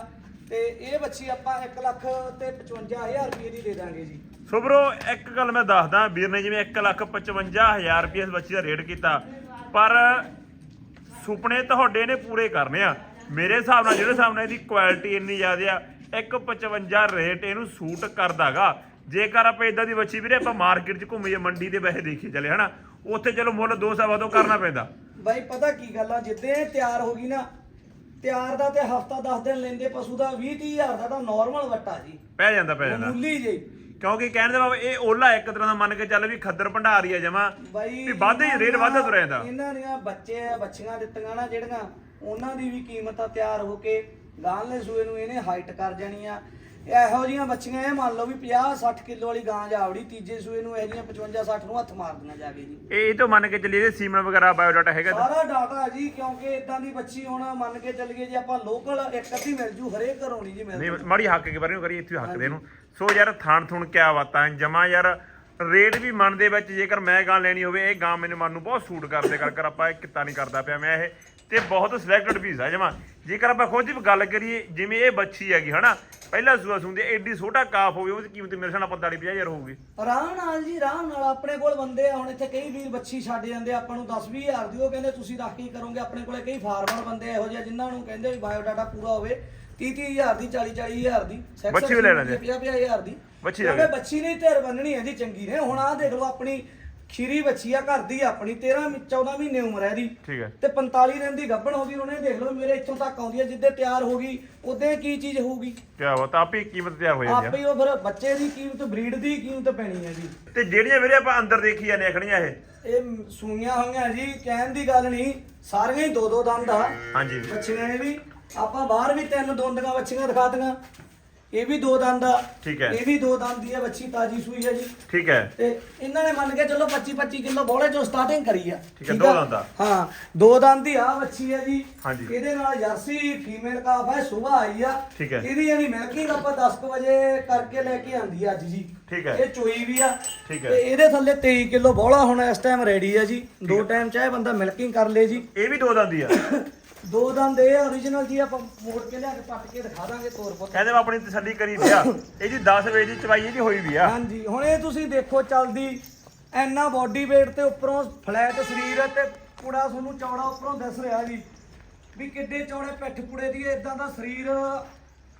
ਤੇ ਇਹ ਬੱਚੀ ਆਪਾਂ 1 ਲੱਖ ਤੇ 55000 ਰੁਪਏ ਦੀ ਦੇ ਦਾਂਗੇ ਜੀ। ਸੋ ਬਰੋ ਇੱਕ ਗੱਲ ਮੈਂ ਦੱਸਦਾ ਵੀਰ ਨੇ ਜਿਵੇਂ 155000 ਰੁਪਏ ਇਸ ਬੱਚੀ ਦਾ ਰੇਟ ਕੀਤਾ ਪਰ ਸੁਪਨੇ ਤੁਹਾਡੇ ਨੇ ਪੂਰੇ ਕਰਨੇ ਆ। ਮੇਰੇ ਹਿਸਾਬ ਨਾਲ ਜਿਹੜੇ ਹਿਸਾਬ ਨਾਲ ਇਹਦੀ ਕੁਆਲਿਟੀ ਇੰਨੀ ਜ਼ਿਆਦਾ ਆ 155 ਰੇਟ ਇਹਨੂੰ ਸੂਟ ਕਰਦਾਗਾ। ਜੇਕਰ ਆਪਾਂ ਇਦਾਂ ਦੀ ਬੱਚੀ ਵੀਰੇ ਆਪਾਂ ਮਾਰਕੀਟ 'ਚ ਘੁੰਮੀਏ ਮੰਡੀ ਦੇ ਵੈਸੇ ਦੇਖੀ ਚੱਲੇ ਹਨਾ? ਉੱਥੇ ਚਲੋ ਮੁੱਲ ਦੋ ਸਵਾ ਤੋਂ ਕਰਨਾ ਪੈਂਦਾ। ਬਾਈ ਪਤਾ ਕੀ ਗੱਲ ਆ? ਜਿੱਦੇ ਤਿਆਰ ਹੋ ਗਈ ਨਾ ਤਿਆਰ ਦਾ ਤੇ ਹਫਤਾ 10 ਦਿਨ ਲੈਂਦੇ ਪਸ਼ੂ ਦਾ 20 ਹਜ਼ਾਰ ਦਾ ਤਾਂ ਨਾਰਮਲ ਵੱਟਾ ਜੀ। ਪੈ ਜਾਂਦਾ ਪੈ ਜਾਂਦਾ। ਮਾਮੂਲੀ ਜੇ। ਕਿਉਂਕਿ ਕਹਿਣ ਦਾ ਭਾਵ ਇਹ ਓਲਾ ਇੱਕ ਤਰ੍ਹਾਂ ਦਾ ਮੰਨ ਕੇ ਚੱਲ ਵੀ ਖੱਦਰ ਭੰਡਾਰੀ ਆ ਜਮਾ ਬਾਈ ਵੀ ਵਾਧੇ ਇਹਨਾਂ ਰੇਟ ਵਾਧਾ ਤੁਰਿਆ ਜਾਂਦਾ। ਇਹਨਾਂ ਦੀਆਂ ਬੱਚੇ ਆ ਬੱਚੀਆਂ ਦਿੱਤੀਆਂ ਨਾ ਜਿਹੜੀਆਂ ਉਹਨਾਂ ਦੀ ਵੀ ਕੀਮਤ ਆ ਤਿਆਰ ਹੋ ਕੇ ਗਾਂਲੇ ਸੂਏ ਨੂੰ ਇਹਨੇ ਹਾਈਟ ਕਰ ਜਾਣੀ ਆ। ਇਹੋ ਜੀਆਂ ਬੱਚੀਆਂ ਇਹ ਮੰਨ ਲਓ ਵੀ 50 60 ਕਿਲੋ ਵਾਲੀ ਗਾਂ ਜਾਵੜੀ ਤੀਜੇ ਸੂਏ ਨੂੰ ਇਹ ਜੀਆਂ 55 60 ਨੂੰ ਹੱਥ ਮਾਰਦੀਆਂ ਜਾ ਕੇ ਜੀ। ਇਹ ਇਹ ਤੋਂ ਮੰਨ ਕੇ ਚੱਲੀਏ ਇਹਦੇ ਸੀਮਨ ਵਗੈਰਾ ਬਾਇਓਡਾਟਾ ਹੈਗਾ ਤਾਂ? ਸਾਰਾ ਡਾਟਾ ਜੀ ਕਿਉਂਕਿ ਇਦਾਂ ਦੀ ਬੱਚੀ ਹੁਣ ਮੰਨ ਕੇ ਚੱਲੀਏ ਜੇ ਆਪਾਂ ਲੋਕਲ ਇੱਕ ਅੱਧੀ ਮਿਲ ਜੂ ਹਰੇਕ ਘਰੋਂ ਨਹੀਂ ਜੀ ਨਹੀਂ ਮਿਲਦੀ ਮਾੜੀ ਹੱਕ ਕੇ ਬਾਰੇ ਕਰੀ ਇੱਥੇ ਹੱਕ ਦੇ ਨੂੰ। ਸੋ ਯਾਰ ਥਾਣ ਥੁਣ ਕਿਆ ਬਾਤਾਂ ਜਮਾ ਯਾਰ ਰੇਟ ਵੀ ਮਨ ਦੇ ਵਿੱਚ ਜੇਕਰ ਮੈਂ ਗਾਂ ਲੈਣੀ ਹੋਵੇ, ਇਹ ਗਾਂ ਮੈਨੂੰ ਮਨ ਨੂੰ ਬਹੁਤ ਸੂਟ ਕਰਦੇ ਕਰ ਕਰ ਆਪਾਂ ਇਹ ਕਿੱਤਾ ਨਹੀਂ ਕਰਦਾ ਪਿਆ ਮੈਂ ਇਹ। ਤੇ ਬਹੁਤ ਸਿਲੈਕਟਡ ਪੀਸ ਆ ਜਮਾ। ਜੇਕਰ ਆਪਾਂ ਖੁਦ ਵੀ ਗੱਲ ਕਰੀਏ, ਜਿਵੇਂ ਇਹ ਬੱਚੀ ਹੈਗੀ, ਹਨਾ? ਪਹਿਲਾ ਸੂਆ ਸੁੰਦੀ ਐਡੀ ਛੋਟਾ ਕਾਫ ਹੋਵੇ, ਉਹਦੀ ਕੀਮਤ ਮੇਰੇ ਸਾਲ 45 50000 ਹੋਊਗੀ। ਆਰਾਮ ਨਾਲ ਜੀ, ਆਰਾਮ ਨਾਲ ਆਪਣੇ ਕੋਲ ਬੰਦੇ ਆ, ਹੁਣ ਇੱਥੇ ਕਈ ਵੀਰ ਬੱਚੀ ਛੱਡ ਜਾਂਦੇ ਆਪਾਂ ਨੂੰ 10 20 ਦੀ ਉਹ ਕਹਿੰਦੇ ਤੁਸੀਂ ਰੱਖ ਕੀ ਕਰੋਗੇ, ਆਪਣੇ ਕੋਲੇ ਕਈ ਫਾਰਮਰ ਬੰਦੇ ਇਹੋ ਜਿਹੇ ਜਿਨ੍ਹਾਂ ਨੂੰ ਕਹਿੰਦੇ ਵੀ ਬਾਇਓ ਪੂਰਾ ਹੋਵੇ। 30 30 ਹਜ਼ਾਰ ਦੀ 40 40 ਹਜ਼ਾਰ ਦੀ sex ਬੱਚੀ ਵੀ ਲੈ ਲੈਂਦੇ। 50 50 ਹਜ਼ਾਰ ਦੀ। ਬੱਚੀ ਲੈ ਕਿਉਂਕਿ ਬੱਚੀ ਨਹੀਂ ਧਿਰ ਬੰਨਣੀ ਇਹਦੀ ਚੰਗੀ ਨੇ। ਹੁਣ ਆਹ ਦੇਖ ਲਓ ਆਪਣੀ ਖੀਰੀ ਬੱਚੀ ਆ ਘਰ ਦੀ ਆਪਣੀ 13 ਮੀ- 14 ਮਹੀਨੇ ਉਮਰ ਹੈ ਇਹਦੀ। ਠੀਕ ਹੈ ਤੇ 45 ਦਿਨ ਦੀ ਗੱਭਣ ਹੋ ਗਈ ਉਹਨੇ ਦੇਖ ਲਓ ਮੇਰੇ ਇੱਥੋਂ ਤੱਕ ਆਉਂਦੀ ਹੈ ਜਿੱਦੇ ਤਿਆਰ ਹੋ ਗਈ ਉਦੋਂ ਕੀ ਚੀਜ਼ ਹੋਊਗੀ? ਕਿਆ ਬਾਤ ਆਪੇ ਹੀ ਕੀਮਤ ਤਿਆਰ ਹੋ ਜਾਂਦੀ ਆਪੇ ਹੀ ਉਹ ਫਿਰ ਬੱਚੇ ਦੀ ਕੀਮਤ ਬਰੀਡ ਦੀ ਕੀਮਤ ਪੈਣੀ ਹੈ ਜੀ। ਆ ਤੇ ਜਿਹੜੀਆਂ ਵੀਰੇ ਆਪਾਂ ਅੰਦਰ ਦੇਖੀ ਜਾਂਦੇ ਆ ਖੜੀਆਂ ਇਹ। ਇਹ ਸੂਈਆਂ ਹੋਈਆਂ ਜੀ ਕਹਿਣ ਦੀ ਗੱਲ ਨਹੀਂ ਸਾਰੀਆਂ ਹੀ ਦੋ ਦੋ ਦੰਦ ਆ। ਹਾਂਜੀ। ਬੱਚੀਆਂ ਇਹ ਵੀ। ਆਪਾਂ ਬਾਹਰ ਵੀ ਤਿੰਨ ਦੋਂਦੀਆਂ ਬੱਚੀਆਂ ਦਿਖਾ ਦਿਆਂ ਇਹ ਵੀ ਦੋ ਦੰਦ ਆ। ਠੀਕ ਹੈ। ਇਹ ਵੀ ਦੋ ਦੰਦ ਦੀ ਹੈ ਬੱਚੀ ਤਾਜੀ ਸੂਈ ਹੈ ਜੀ। ਠੀਕ ਹੈ। ਤੇ ਇਹਨਾਂ ਨੇ ਮੰਨ ਕੇ ਚਲੋ 25 25 ਕਿਲੋ ਬੋਲੇ ਚੋਂ ਸਟਾਰਟਿੰਗ ਕਰੀ ਆ। ਠੀਕ ਹੈ, ਦੋ ਦੰਦ ਆ। ਹਾਂ ਦੋ ਦੰਦ ਦੀ ਆ ਬੱਚੀ ਹੈ ਜੀ। ਹਾਂਜੀ। ਇਹਦੇ ਨਾਲ ਜਰਸੀ ਫੀਮੇਲ ਕਾਫ ਹੈ ਸਵੇਰ ਆਈ ਆ। ਠੀਕ ਹੈ। ਇਹਦੀ ਯਾਨੀ ਮਿਲਕਿੰਗ ਆਪਾਂ 10 ਕੁ ਵਜੇ ਕਰਕੇ ਲੈ ਕੇ ਆਂਦੀ ਆ ਅੱਜ ਜੀ। ਠੀਕ ਹੈ। ਇਹ ਚੋਈ ਵੀ ਆ। ਠੀਕ ਹੈ। ਤੇ ਇਹਦੇ ਥੱਲੇ 23 ਕਿਲੋ ਬੋਲਾ ਹੁਣ ਇਸ ਟਾਈਮ ਰੈਡੀ ਆ ਜੀ। ਦੋ ਟਾਈਮ ਚਾਹੇ ਬੰਦਾ ਮਿਲਕਿੰਗ ਕਰ ਲੇ ਜੀ। ਇਹ ਵੀ ਦੋ ਦੰਦੀ ਆ। ਦੋ ਦੰਦ ਇਹ origignal ਜੀ ਆਪਾਂ ਮੋੜ ਕੇ ਲਿਆ ਕੇ ਪੱਟ ਕੇ ਦਿਖਾ ਦਾਂਗੇ ਤੋਰ ਪੁੱਤ। ਕਹਿੰਦੇ ਮੈਂ ਆਪਣੀ ਤਸੱਲੀ ਕਰੀ ਲਿਆ। ਇਹਦੀ 10 ਵਜੇ ਦੀ ਚਵਾਈ ਇਹਦੀ ਹੋਈ ਵੀ ਆ। ਹਾਂਜੀ ਹੁਣ ਇਹ ਤੁਸੀਂ ਦੇਖੋ ਚੱਲਦੀ ਐਨਾ ਬਾਡੀ weight ਤੇ ਉੱਪਰੋਂ ਫਲੈਟ ਸਰੀਰ ਹੈ ਤੇ ਕੁੜਾ ਤੁਹਾਨੂੰ ਚੌੜਾ ਉੱਪਰੋਂ ਦਿਸ ਰਿਹਾ ਜੀ ਵੀ ਕਿੱਡੇ ਚੌੜੇ ਪਿੱਠ ਪੁੜੇ ਦੀ ਇਦਾਂ ਦਾ ਸਰੀਰ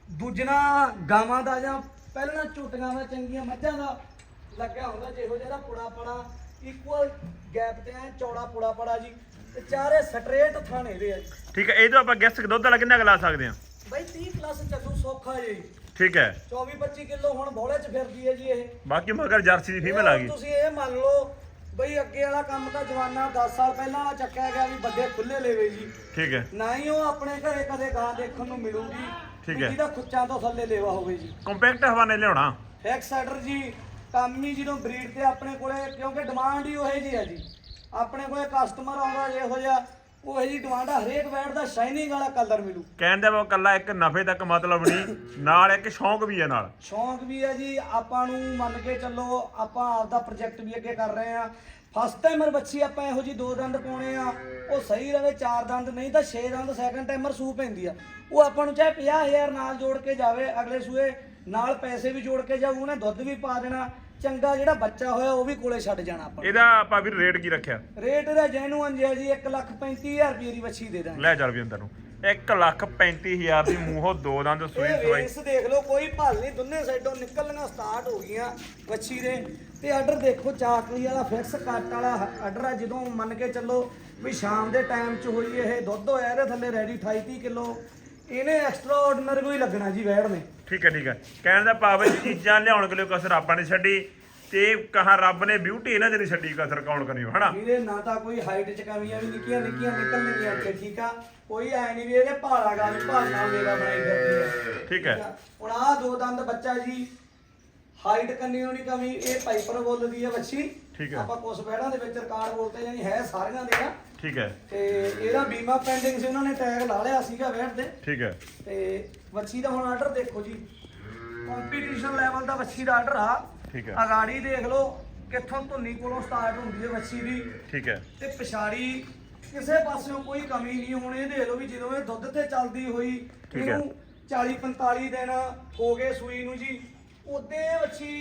ਦੂਜਣਾ ਗਾਵਾਂ ਦਾ ਜਾਂ ਪਹਿਲਾਂ ਝੋਟੀਆਂ ਦਾ ਚੰਗੀਆਂ ਮੱਝਾਂ ਦਾ ਲੱਗਿਆ ਹੁੰਦਾ ਜਿਹੋ ਜਿਹੜਾ ਪੁੜਾ ਪੜਾ ਇਕੁਅਲ ਗੈਪ ਤੇ ਐ ਚੌੜਾ ਪੁੜਾ ਪੜਾ ਜੀ। ਤੇ ਚਾਰੇ ਸਟਰੇਟ ਥਾਣੇ ਦੇ ਆ ਜੀ। ਠੀਕ ਹੈ ਇਹ ਤੋਂ ਆਪਾਂ ਗੈਸ ਦੁੱਧ ਵਾਲਾ ਕਿੰਨਾ ਗਲਾ ਸਕਦੇ ਆ ਬਈ 30 ਪਲੱਸ ਚੱਲੂ ਸੌਖਾ ਜੀ। ਠੀਕ ਹੈ। 24 25 ਕਿਲੋ ਹੁਣ ਬੋਲੇ ਚ ਫਿਰਦੀ ਹੈ ਜੀ ਇਹ। ਬਾਕੀ ਮਗਰ ਜਰਸੀ ਦੀ ਫੀਮੇਲ ਆ ਗਈ। ਤੁਸੀਂ ਇਹ ਮੰਨ ਲਓ ਬਈ ਅੱਗੇ ਵਾਲਾ ਕੰਮ ਤਾਂ ਜਵਾਨਾ 10 ਸਾਲ ਪਹਿਲਾਂ ਵਾਲਾ ਚੱਕਿਆ ਗਿਆ ਵੀ ਵੱਡੇ ਖੁੱਲੇ ਲੈਵੇ ਜੀ। ਠੀਕ ਹੈ। ਨਾ ਹੀ ਉਹ ਆਪਣੇ ਘਰੇ ਕਦੇ ਗਾਂ ਦੇਖਣ ਨੂੰ ਮਿਲੂਗੀ। ਠੀਕ ਵੀ ਹੈ। ਜਿਹਦਾ ਖੁੱਚਾਂ ਤੋਂ ਥੱਲੇ ਲੈਵਾ ਹੋਵੇ ਜੀ। ਕੰਪੈਕਟ ਹਵਾਨੇ ਲਿਆਉਣਾ। ਐਕਸਾਈਡਰ ਜੀ ਕੰਮ ਹੀ ਜਦੋਂ ਬਰੀਡ ਤੇ ਆਪਣੇ ਕੋਲੇ ਕਿਉਂਕਿ ਡਿਮਾਂਡ ਹੀ ਉਹੇ ਜੀ ਹੈ ਜੀ। ਆਪਣੇ ਕੋਲੇ ਕਸਟਮਰ ਆਉਂਦਾ ਜੇ ਇਹੋ ਜਿਹਾ ਉਹੇ ਜੀ ਡਿਮਾਂਡ ਆ ਹਰੇਕ ਬੈਡ ਦਾ ਸ਼ਾਈਨਿੰਗ ਵਾਲਾ ਕਲਰ ਮਿਲੂ। ਕਹਿਣ ਦਾ ਉਹ ਕੱਲਾ ਇੱਕ ਨਫੇ ਤੱਕ ਮਤਲਬ ਨਹੀਂ ਨਾਲ ਇੱਕ ਸ਼ੌਂਕ ਵੀ ਹੈ ਨਾਲ। ਸ਼ੌਂਕ ਵੀ ਹੈ ਜੀ ਆਪਾਂ ਨੂੰ ਮੰਨ ਕੇ ਚੱਲੋ ਆਪਾਂ ਆਪਦਾ ਪ੍ਰੋਜੈਕਟ ਵੀ ਅੱਗੇ ਕਰ ਰਹੇ ਆ ਫਸਟ ਟਾਈਮਰ ਬੱਚੀ ਆਪਾਂ ਇਹੋ ਜੀ ਦੋ ਦੰਦ ਪਾਉਣੇ ਆ ਉਹ ਸਹੀ ਰਵੇ ਚਾਰ ਦੰਦ ਨਹੀਂ ਤਾਂ ਛੇ ਦੰਦ ਸੈਕੰਡ ਟਾਈਮਰ ਸੂ ਪੈਂਦੀ ਆ। ਉਹ ਆਪਾਂ ਨੂੰ ਚਾਹੇ 50000 ਨਾਲ ਜੋੜ ਕੇ ਜਾਵੇ ਅਗਲੇ ਸੂਏ ਨਾਲ ਪੈਸੇ ਵੀ ਜੋੜ ਕੇ ਜਾਊ ਉਹਨੇ ਦੁੱਧ ਵੀ ਪਾ ਦੇਣਾ ਚੰਗਾ ਜਿਹੜਾ ਬੱਚਾ ਹੋਇਆ ਉਹ ਵੀ ਕੋਲੇ ਛੱਡ ਜਾਣਾ ਆਪਾਂ। ਇਹਦਾ ਆਪਾਂ ਵੀ ਰੇਟ ਕੀ ਰੱਖਿਆ? ਰੇਟ ਇਹਦਾ ਜੈਨੂਅਨ ਜਿਹਾ ਜੀ 135000 ਰੁਪਏ ਦੀ ਬੱਚੀ ਦੇ ਦਾਂਗੇ। ਲੈ ਚੱਲ ਵੀ ਅੰਦਰ ਨੂੰ। 1 ਲੱਖ 35000 ਦੀ ਮੂੰਹੋਂ ਦੋ ਦੰਦ ਸੂਈ ਸਵਾਈ। ਵੇਸ ਦੇਖ ਲਓ ਕੋਈ ਭਲ ਨਹੀਂ। ਦੋਨੇ ਸਾਈਡੋਂ ਨਿਕਲਣੀਆਂ ਸਟਾਰਟ ਹੋ ਗਈਆਂ ਵੱਛੀ ਦੇ। ਤੇ ਆਰਡਰ ਦੇਖੋ ਚਾਕਲੀ ਵਾਲਾ ਫਿਕਸ ਕੱਟ ਵਾਲਾ ਆਰਡਰ ਆ। ਜਦੋਂ ਮੰਨ ਕੇ ਚੱਲੋ ਵੀ ਸ਼ਾਮ ਦੇ ਟਾਈਮ 'ਚ ਹੋਈ ਇਹ ਦੁੱਧ ਹੋਇਆ ਇਹਦੇ ਥੱਲੇ ਰੈਡੀ 28 30 ਕਿਲੋ। ਇਹਨੇ ਐਕਸਟਰਾ ਆਰਡੀਨਰੀ ਕੋਈ ਲੱਗਣਾ ਜੀ ਵੈੜ ਨੇ। ਠੀਕ ਹੈ ਠੀਕ ਹੈ। ਕਹਿਣ ਦਾ ਭਾਵ ਹੈ ਚੀਜ਼ਾਂ ਲਿਆਉਣ ਕੇ ਲਈ ਕਸਰ ਆਪਾਂ ਨੇ ਛੱਡੀ। ਤੇ ਕਹਾ ਰੱਬ ਨੇ ਬਿਊਟੀ ਇਹਨਾਂ ਦੇ ਨਹੀਂ ਛੱਡੀ ਕਸਰ ਕੌਣ ਕਰਿਓ ਹਨਾ? ਵੀਰੇ ਨਾ ਤਾਂ ਕੋਈ ਹਾਈਟ 'ਚ ਕਮੀਆਂ ਵੀ ਨਿੱਕੀਆਂ ਨਿੱਕੀਆਂ ਨਿਕਲਣਗੀਆਂ ਇੱਥੇ ਠੀਕ ਆ? ਕੋਈ ਐ ਨਹੀਂ ਵੀ ਇਹਦੇ ਭਾਲਾ ਗਾ ਵੀ ਭਾਲ ਮੇਰਾ ਬਣਾਈ ਫਿਰਦੀ ਆ। ਠੀਕ ਹੈ। ਹੁਣ ਆਹ ਦੋ ਦੰਦ ਬੱਚਾ ਜੀ ਹਾਈਟ ਕੰਨੀ ਨਹੀਂ ਕਮੀ ਇਹ ਪਾਈਪਰ ਬੋਲਦੀ ਹੈ ਬੱਚੀ। ਠੀਕ ਹੈ। ਆਪਾਂ ਕੁਝ ਬੈੜਾਂ ਦੇ ਵਿੱਚ ਰਿਕਾਰਡ ਬੋਲਦੇ ਜਾਨੀ ਹੈ ਸਾਰੀਆਂ ਦੇ ਆ। ਠੀਕ ਹੈ। ਤੇ ਇਹਦਾ ਬੀਮਾ ਪੈਂਡਿੰਗ ਸੀ ਉਹਨਾਂ ਨੇ ਟੈਗ ਲਾ ਲਿਆ ਸੀਗਾ ਵੈਟ ਦੇ ਠੀਕ ਹੈ। ਤੇ ਬੱਚੀ ਦਾ ਹੁਣ ਆਰਡਰ ਦੇਖੋ ਜੀ। ਕੰਪੀਟੀਸ਼ਨ ਲੈਵਲ ਦਾ ਬੱਚੀ ਦਾ ਆਰਡਰ ਆ। ਠੀਕ ਹੈ। ਅਗਾੜੀ ਦੇਖ ਲਓ ਕਿੱਥੋਂ ਧੁੰਨੀ ਕੋਲੋਂ ਸਟਾਰਟ ਹੁੰਦੀ ਹੈ ਬੱਚੀ ਦੀ। ਠੀਕ ਹੈ। ਤੇ ਪਿਛਾੜੀ ਕਿਸੇ ਪਾਸਿਓਂ ਕੋਈ ਕਮੀ ਨਹੀਂ ਹੁਣ ਇਹ ਦੇਖ ਲਓ ਵੀ ਜਦੋਂ ਇਹ ਦੁੱਧ ਤੇ ਚੱਲਦੀ ਹੋਈ। ਇਹਨੂੰ 40 45 ਦਿਨ ਹੋ ਗਏ ਸੂਈ ਨੂੰ ਜੀ ਉਦੇ ਬੱਚੀ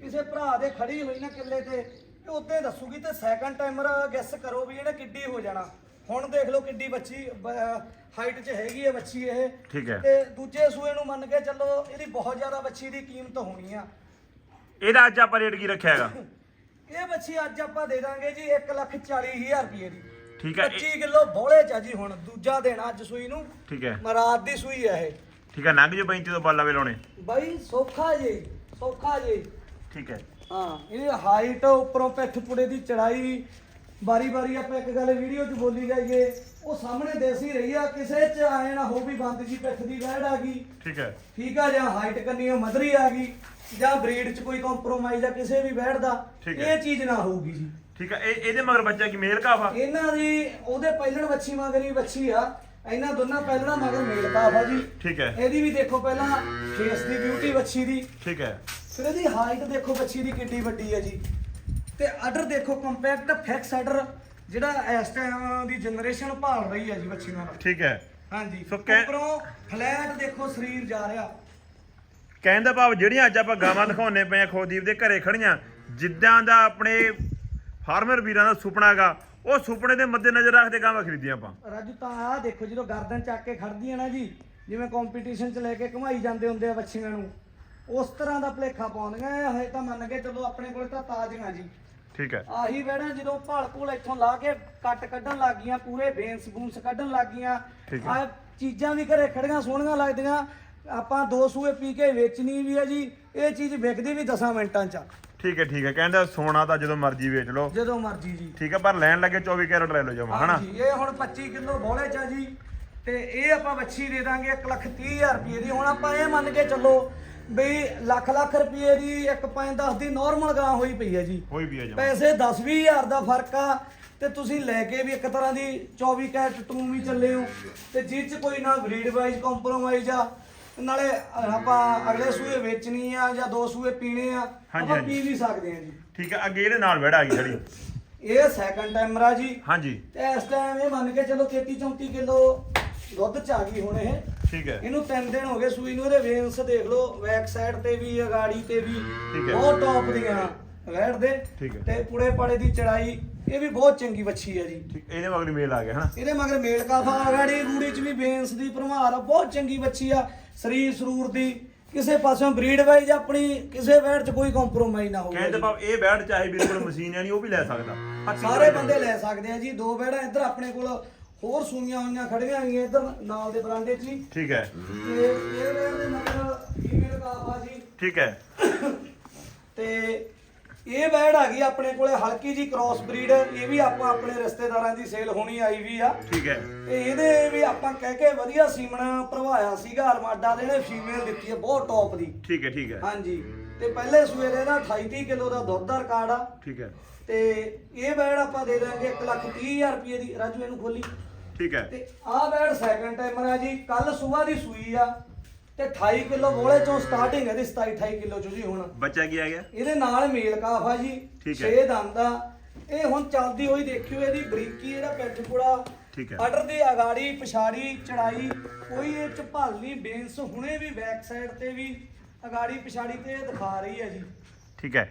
ਕਿਸੇ ਭਰਾ ਦੇ ਖੜੀ ਹੋਈ ਨਾ ਕਿੱਲੇ ਤੇ ਤੇ ਉਦੇ ਦੱਸੂਗੀ ਤੇ ਸੈਕੰਡ ਟਾਈਮਰ ਗੈਸ ਕਰੋ ਵੀ ਇਹਨੇ ਕਿੱਡੀ ਹੋ ਜਾਣਾ। ਹੁਣ ਦੇਖ ਲਓ ਕਿੱਡੀ ਬੱਚੀ ਹਾਈਟ 'ਚ ਹੈਗੀ ਹੈ ਬੱਚੀ ਇਹ। ਠੀਕ ਹੈ। ਤੇ ਦੂਜੇ ਸੂਏ ਨੂੰ ਮੰਨ ਕੇ ਚੱਲੋ ਇਹਦੀ ਬਹੁਤ ਜ਼ਿਆਦਾ ਬੱਚੀ ਦੀ ਕੀਮਤ ਹੋਣੀ ਆ। ਇਹਦਾ ਅੱਜ ਆਪਾਂ ਰੇਟ ਕੀ ਰੱਖਿਆ ਹੈਗਾ? ਇਹ ਬੱਚੀ ਅੱਜ ਆਪਾਂ ਦੇ ਦਾਂਗੇ ਜੀ 140000 ਰੁਪਏ ਦੀ। ਠੀਕ ਹੈ 25 ਕਿਲੋ ਬੋਲੇ ਚ ਜੀ ਹੁਣ ਦੂਜਾ ਦੇਣਾ ਅੱਜ ਸੂਈ ਨੂੰ। ਠੀਕ ਹੈ। ਮਰਾਦ ਦੀ ਸੂਈ ਆ ਇਹ। ਠੀਕ ਹੈ ਨੰਗ ਜੋ 35 ਤੋਂ ਬਾਲਾ ਵੇ ਲਾਉਣੇ। ਬਾਈ ਸੌਖਾ ਜੀ ਸੌਖਾ ਜੀ। ਠੀਕ ਹੈ। ਹਾਂ ਇਹਦੀ ਹਾਈਟ ਉੱਪਰੋਂ ਪਿੱਠ ਪੁੜੇ ਦੀ ਚੜਾਈ ਬਾਰੀ ਬਾਰੀ ਆਪਾਂ ਇੱਕ ਗੱਲ ਵੀਡੀਓ 'ਚ ਬੋਲੀ ਜਾਈਏ ਉਹ ਸਾਹਮਣੇ ਦੇਸੀ ਰਹੀ ਆ ਕਿਸੇ 'ਚ ਆਏ ਨਾ ਹੋ ਵੀ ਬੰਦ ਜੀ ਪਿੱਠ ਦੀ ਵਹਿੜ ਆ ਗਈ। ਠੀਕ ਹੈ। ਠੀਕ ਆ ਜਾਂ ਹਾਈਟ ਕੰਨੀ ਉਹ ਮਧਰੀ ਆ ਗਈ ਜਾਂ ਬਰੀਡ 'ਚ ਕੋਈ ਕੰਪਰੋਮਾਈਜ਼ ਆ ਕਿਸੇ ਵੀ ਵਹਿੜ ਦਾ ਠੀਕ ਹੈ। ਇਹ ਚੀਜ਼ ਨਾ ਹੋਊਗੀ ਜੀ। ਠੀਕ ਹੈ ਇਹ ਇਹਦੇ ਮਗਰ ਬੱਚਾ ਕੀ ਮੇਲ ਕਾਫਾ ਇਹਨਾਂ ਦੀ ਉਹਦੇ ਪਹਿਲਣ ਵੱਛੀ ਮਗਰੀ ਵੱਛੀ ਆ ਇਹਨਾਂ ਦੋਨਾਂ ਪਹਿਲਣਾ ਮਗਰ ਮੇਲ ਕਾਫ ਆ ਜੀ। ਠੀਕ ਹੈ। ਇਹਦੀ ਵੀ ਦੇਖੋ ਪਹਿਲਾਂ ਫੇਸ ਦੀ ਬਿਊਟੀ ਵੱਛੀ ਦੀ। ਠੀਕ ਹੈ। ਫਿਰ ਇਹਦੀ ਹਾਈਟ ਦੇਖੋ ਬੱਚੀ ਦੀ ਕਿੰਨੀ ਵੱਡੀ ਹੈ ਜੀ। ਤੇ ਆਰਡਰ ਦੇਖੋ ਕੰਪੈਕਟ ਫਿਕਸ ਆਰਡਰ ਜਿਹੜਾ ਇਸ ਟਾਈਮ ਦੀ ਜਨਰੇਸ਼ਨ ਭਾਲ ਰਹੀ ਹੈ ਜੀ ਬੱਚੀ ਨਾਲ। ਠੀਕ ਹੈ। ਹਾਂਜੀ। ਸੋ ਉੱਪਰੋਂ ਫਲੈਟ ਦੇਖੋ ਸਰੀਰ ਜਾ ਰਿਹਾ। ਕਹਿਣ ਦਾ ਭਾਵ ਜਿਹੜੀਆਂ ਅੱਜ ਆਪਾਂ ਗਾਵਾਂ ਦਿਖਾਉਣੇ ਪਏ ਆ ਖੋਦੀਪ ਦੇ ਘਰੇ ਖੜੀਆਂ ਜਿੱਦਾਂ ਦਾ ਆਪਣੇ ਫਾਰਮਰ ਵੀਰਾਂ ਦਾ ਸੁਪਨਾ ਹੈਗਾ ਉਹ ਸੁਪਨੇ ਦੇ ਮੱਦੇ ਨਜ਼ਰ ਰੱਖਦੇ ਗਾਵਾਂ ਖਰੀਦੀਆਂ ਆਪਾਂ। ਰਾਜੂ ਤਾਂ ਆਹ ਦੇਖੋ ਜਦੋਂ ਗਰਦਨ ਚੱਕ ਕੇ ਖੜਦੀਆਂ ਨਾ ਜੀ ਜਿਵੇਂ ਕੰਪੀਟੀਸ਼ਨ 'ਚ ਲੈ ਕੇ ਘੁਮਾਈ ਜਾਂਦੇ ਹੁੰਦੇ ਆ ਬੱਚੀਆਂ ਨੂੰ। ਉਸ ਤਰ੍ਹਾਂ ਦਾ ਭਲੇਖਾ ਪਾਉਂਦੀਆਂ ਇਹ ਹਜੇ ਤਾਂ ਮੰਨ ਕੇ ਚਲੋ ਆਪਣੇ ਕੋਲ ਤਾਂ ਤਾਜ਼ੀਆਂ ਜੀ। ਠੀਕ ਹੈ। ਆਹੀ ਵਹਿੜਾਂ ਜਦੋਂ ਭਾਲ ਭੂਲ ਇੱਥੋਂ ਲਾ ਕੇ ਕੱਟ ਕੱਢਣ ਲੱਗ ਗਈਆਂ ਪੂਰੇ ਬੇਂਸ ਬੂੰਸ ਕੱਢਣ ਲੱਗ ਗਈਆਂ ਠੀਕ ਹੈ। ਆ ਚੀਜ਼ਾਂ ਵੀ ਘਰੇ ਖੜੀਆਂ ਸੋਹਣੀਆਂ ਲੱਗਦੀਆਂ ਆਪਾਂ ਦੋ ਸੂਏ ਪੀ ਕੇ ਵੇਚਣੀ ਵੀ ਆ ਜੀ ਇਹ ਚੀਜ਼ ਵਿਕਦੀ ਵੀ 10 ਮਿੰਟਾਂ ਚ। ਆ, ਠੀਕ ਹੈ ਠੀਕ ਹੈ ਕਹਿੰਦਾ ਸੋਨਾ ਤਾਂ ਜਦੋਂ ਮਰਜ਼ੀ ਵੇਚ ਲਓ। ਜਦੋਂ ਮਰਜ਼ੀ ਜੀ। ਠੀਕ ਹੈ ਪਰ ਲੈਣ ਲੱਗੇ 24 ਕੈਰਟ ਲੈ ਲਓ ਜਮਾ ਹਨਾ? ਹਾਂਜੀ ਇਹ ਹੁਣ 25 ਕਿਲੋ ਬੋਲੇ ਚ ਆ ਜੀ ਤੇ ਇਹ ਆਪਾਂ ਵੱਛੀ ਦੇ ਦਾਂਗੇ 1 ਲੱਖ 30 ਹਜ਼ਾਰ ਰੁਪਏ ਦੀ। ਹੁਣ ਆਪਾਂ ਇਹ ਮੰਨ ਕੇ ਚੱਲੋ ਬਈ ਲੱਖ ਲੱਖ ਰੁਪਏ ਦੀ ਇੱਕ ਪੰਜ 10 ਦੀ ਨਾਰਮਲ ਗਾਂ ਹੋਈ ਪਈ ਹੈ ਜੀ। ਕੋਈ ਵੀ ਹੈ ਜਮਾ ਪੈਸੇ 10 20 ਹਜ਼ਾਰ ਦਾ ਫ਼ਰਕ ਆ ਤੇ ਤੁਸੀਂ ਲੈ ਕੇ ਵੀ ਇੱਕ ਤਰ੍ਹਾਂ ਦੀ 24 ਕੈਰਟ ਟੂਮ ਵੀ ਚੱਲੇ ਹੋ ਤੇ ਜਿਹ ਚ ਕੋਈ ਨਾ ਬਰੀਡ ਵਾਈਜ਼ ਕੰਪਰੋਮਾਈਜ਼ ਆ ਨਾਲੇ ਆਪਾਂ ਅਗਲੇ ਸੂਏ ਵੇਚਣੀ ਆ ਜਾਂ ਦੋ ਸੂਏ ਪੀਣੇ ਆ ਹਾਂਜੀ, ਆਪਾਂ ਹਾਂਜੀ। ਪੀ ਵੀ ਸਕਦੇ ਆ ਜੀ। ਠੀਕ ਹੈ ਅੱਗੇ ਇਹਦੇ ਨਾਲ ਵੜਾ ਆ ਗਈ ਖੜੀ ਇਹ ਸੈਕੰਡ ਟਾਈਮਰ ਆ ਜੀ। ਹਾਂਜੀ। ਤੇ ਇਸ ਟਾਈਮ ਇਹ ਮੰਨ ਕੇ ਚਲੋ 33 34 ਕਿਲੋ ਦੁੱਧ ਚ ਆ ਗਈ ਹੁਣ ਇਹ। ਠੀਕ ਹੈ। ਇਹਨੂੰ ਤਿੰਨ ਦਿਨ ਹੋ ਗਏ ਸੂਈ ਨੂੰ ਇਹਦੇ ਵੇਨਸ ਦੇਖ ਲਓ ਬੈਕ ਸਾਈਡ ਤੇ ਵੀ ਅਗਾੜੀ ਤੇ ਵੀ ਠੀਕ ਹੈ। ਬਹੁਤ ਟੌਪ ਦੀਆਂ। ਰੈਡ ਦੇ। ਠੀਕ ਹੈ। ਤੇ ਪੁੜੇ ਪਾੜੇ ਦੀ ਚੜਾਈ ਇਹ ਵੀ ਬਹੁਤ ਚੰਗੀ ਵੱਛੀ ਹੈ ਜੀ। ਠੀਕ ਇਹਦੇ ਮਗਰ ਮੇਲ ਆ ਗਿਆ ਹਨਾ? ਇਹਦੇ ਮਗਰ ਮੇਲ ਕਾਫਾ ਅਗਾੜੀ ਗੂੜੀ ਚ ਵੀ ਬੇਂਸ ਦੀ ਭਰਮਾਰ ਆ ਬਹੁਤ ਚੰਗੀ ਵੱਛੀ ਆ। ਸਰੀਰ ਸਰੂਰ ਦੀ ਕਿਸੇ ਪਾਸਿਓਂ ਬਰੀਡ ਵਾਈਜ਼ ਆਪਣੀ ਕਿਸੇ ਵੈੜ ਚ ਕੋਈ ਕੰਪਰੋਮਾਈਜ਼ ਨਾ ਹੋਵੇ ਕਹਿੰਦੇ ਭਾਵ ਇਹ ਬੈਡ ਚਾਹੇ ਵੀਰੇ ਕੋਲ ਮਸ਼ੀਨ ਹੈ ਨਹੀਂ ਉਹ ਵੀ ਲੈ ਸਕਦਾ। ਹੱਥੀਂ ਸਾਰੇ ਬੰਦੇ ਲੈ ਸਕਦੇ ਆ ਜੀ ਦੋ ਬੈੜਾਂ ਇੱਧਰ ਆਪਣੇ ਕੋਲ ਹੋਰ ਸੂਈਆਂ ਹੋਈਆਂ ਖੜੀਆਂ ਹੋਈਆਂ ਇੱਧਰ ਨਾਲ ਦੇ ਬਰਾਂਡੇ 'ਚ ਹੀ। ਠੀਕ ਹੈ। ਤੇ ਇਹ ਵੇਰ ਦੇ ਮਗਰ ਫੀਮੇਲ ਕਾਫਾ ਜੀ। ਠੀਕ ਹੈ। ਤੇ ਇਹ ਬੈੜ ਆ ਗਈ ਆਪਣੇ ਕੋਲੇ ਹਲਕੀ ਜੀ ਕ੍ਰਾਸ ਬਰੀਡ ਇਹ ਵੀ ਆਪਾਂ ਆਪਣੇ ਰਿਸ਼ਤੇਦਾਰਾਂ ਦੀ ਸੇਲ ਹੋਣੀ ਆਈ ਵੀ ਆ। ਠੀਕ ਹੈ। ਤੇ ਇਹਦੇ ਵੀ ਆਪਾਂ ਕਹਿ ਕੇ ਵਧੀਆ ਸੀਮਣ ਭਰਵਾਇਆ ਸੀਗਾ ਅਲਮਾਡਾ ਦੇ ਇਹਨੇ ਫੀਮੇਲ ਦਿੱਤੀ ਹੈ ਬਹੁਤ ਟੌਪ ਦੀ। ਠੀਕ ਹੈ ਠੀਕ ਹੈ। ਹਾਂਜੀ। ਤੇ ਪਹਿਲੇ ਸੂਏ ਦੇ ਇਹਦਾ 28 ਕਿਲੋ ਦਾ ਦੁੱਧ ਦਾ ਰਿਕਾਰਡ ਆ। ਠੀਕ ਹੈ। ਤੇ ਇਹ ਬੈੜ ਆਪਾਂ ਦੇ ਦਾਂਗੇ 1 ਲੱਖ 30 ਹਜ਼ਾਰ ਰੁਪਏ ਦੀ। ਰਾਜੂ ਇਹਨੂੰ ਖੋਲੀ। ਠੀਕ ਹੈ। ਤੇ ਆਹ ਬੈੜ ਸੈਕੰਡ ਟਾਈਮਰ ਆ ਜੀ ਕੱਲ ਸਵੇਰ ਦੀ ਸੂਈ ਆ ਤੇ 28 ਕਿਲੋ ਬੋਲੇ ਚੋਂ ਸਟਾਰਟਿੰਗ ਹੈ ਦੀ 27 28 ਕਿਲੋ ਚੋਂ ਜੀ ਹੁਣ। ਬੱਚਾ ਕੀ ਆ ਗਿਆ? ਇਹਦੇ ਨਾਲ ਮੇਲ ਕਾਫ ਆ ਜੀ ਠੀਕ ਹੈ। 6 ਦੰਦ ਆ। ਇਹ ਹੁਣ ਚੱਲਦੀ ਹੋਈ ਦੇਖਿਓ ਇਹਦੀ ਬਰੀਕੀ ਇਹਦਾ ਪਿੱਠ ਪੁੜਾ। ਠੀਕ ਹੈ। ਆਰਡਰ ਦੀ ਅਗਾੜੀ ਪਿਛਾੜੀ ਚੜਾਈ ਕੋਈ ਇਹ ਚ ਭਲ ਨਹੀਂ ਬੇਂਸ ਹੁਣੇ ਵੀ ਬੈਕ ਸਾਈਡ ਤੇ ਵੀ ਅਗਾੜੀ ਪਿਛਾੜੀ ਤੇ ਦਿਖਾ ਰਹੀ ਹੈ ਜੀ। ਠੀਕ ਹੈ।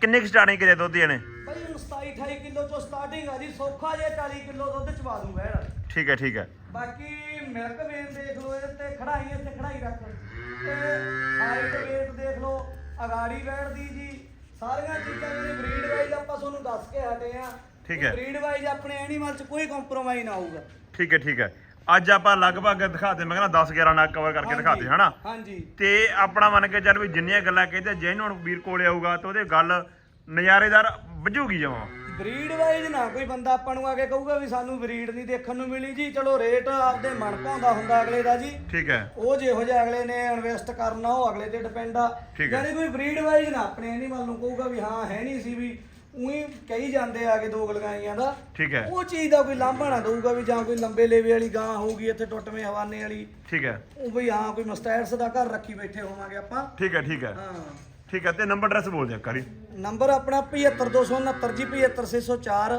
ਕਿੰਨੇ ਕੁ ਸਟਾਰਟਿੰਗ ਕਰਿਆ ਦੁੱਧ ਇਹਨੇ? ਭਾਈ ਹੁਣ 27 28 ਕਿਲੋ ਚੋਂ ਸਟਾਰਟਿੰਗ ਆ ਜੀ ਸੌਖਾ ਜੇ 40 ਕਿਲੋ ਦੁੱਧ ਚਵਾ ਦੂੰ ਵੈੜ ਠੀਕ ਹੈ ਠੀਕ ਹੈ। ਬਾਕੀ ਮਿਲਕ ਵੇਨ ਦੇਖ ਲਓ ਇਹਦੇ ਤੇ ਖੜਾਈ ਇੱਥੇ ਖੜਾਈ ਰੱਖ ਤੇ ਹਾਈਟ ਵੇਟ ਦੇਖ ਲਓ ਅਗਾੜੀ ਵੈੜ ਦੀ ਜੀ। ਸਾਰੀਆਂ ਚੀਜ਼ਾਂ ਜਿਹੜੀ ਬਰੀਡ ਵਾਈਜ਼ ਆਪਾਂ ਤੁਹਾਨੂੰ ਦੱਸ ਕੇ ਹਟੇ ਆ। ਠੀਕ ਹੈ। ਬਰੀਡ ਵਾਈਜ਼ ਆਪਣੇ ਐਨੀਮਲ 'ਚ ਕੋਈ ਕੰਪਰੋਮਾਈਜ਼ ਨਾ ਹੋਊਗਾ। ਠੀਕ ਹੈ ਠੀਕ ਹੈ। ਅੱਜ ਆਪਾਂ ਲਗਭਗ ਦਿਖਾਤੇ ਮੈਂ ਕਹਿੰਦਾ 10 11 ਨਗ ਕਵਰ ਕਰਕੇ ਦਿਖਾਤੇ ਹਨਾ? ਹਾਂਜੀ। ਤੇ ਆਪਣਾ ਮੰਨ ਕੇ ਚੱਲ ਵੀ ਜਿੰਨੀਆਂ ਗੱਲਾਂ ਕਹਿੰਦੇ ਜੇ ਹੁਣ ਵੀਰ ਕੋਲੇ ਆਊਗਾ ਤਾਂ ਉਹਦੇ ਗੱਲ ਨਜ਼ਾਰੇਦਾਰ ਵੱਜੂਗੀ ਜਮਾਂ। ਬਰੀਡ ਵਾਈਜ਼ ਨਾ ਕੋਈ ਬੰਦਾ ਆਪਾਂ ਨੂੰ ਆ ਕੇ ਕਹੂਗਾ ਵੀ ਸਾਨੂੰ ਬਰੀਡ ਨਹੀਂ ਦੇਖਣ ਨੂੰ ਮਿਲੀ ਜੀ। ਚਲੋ ਰੇਟ ਆਪਦੇ ਮਨ ਭਾਉਂਦਾ ਹੁੰਦਾ ਅਗਲੇ ਦਾ ਜੀ। ਠੀਕ ਹੈ। ਉਹ ਜਿਹੋ ਜਿਹਾ ਅਗਲੇ ਨੇ ਇਨਵੈਸਟ ਕਰਨਾ ਉਹ ਅਗਲੇ ਤੇ ਡਿਪੈਂਡ ਆ। ਠੀਕ ਹੈ। ਯਾਨੀ ਕੋਈ ਬਰੀਡ ਵਾਈਜ਼ ਨਾ ਆਪਣੇ ਐਨੀਮਲ ਨੂੰ ਕਹੂਗਾ ਵੀ ਹਾਂ ਹੈ ਨਹੀਂ ਸੀ ਵੀ। ਉਹੀ ਕਹੀ ਜਾਂਦੇ ਆਗੇ ਦੋ ਗਲਗਾਈਆਂ ਦਾ। ਠੀਕ ਹੈ। ਉਹ ਚੀਜ਼ ਦਾ ਕੋਈ ਲਾਂਭਾ ਨਾ ਦਊਗਾ ਵੀ ਜਾਂ ਕੋਈ ਲੰਬੇ ਲੇਵੇ ਵਾਲੀ ਗਾਂ ਹੋਊਗੀ ਇੱਥੇ ਟੁੱਟਵੇਂ ਹਵਾਨੇ ਵਾਲੀ। ਠੀਕ ਹੈ। ਉਹ ਵੀ ਹਾਂ ਕੋਈ ਮਸਟੈਡਸ ਦਾ ਘਰ ਰੱਖੀ ਬੈਠੇ ਹੋਵਾਂਗੇ ਆਪਾਂ। ਠੀਕ ਹੈ ਠੀਕ ਹੈ। ਹਾਂ। ਠੀਕ ਹੈ ਤੇ ਨੰਬਰ ਐਡਰੈਸ ਬੋਲ ਦਿਆ ਕਰੀ ਨੰਬਰ ਆਪਣਾ 75269 ਜੀ 75604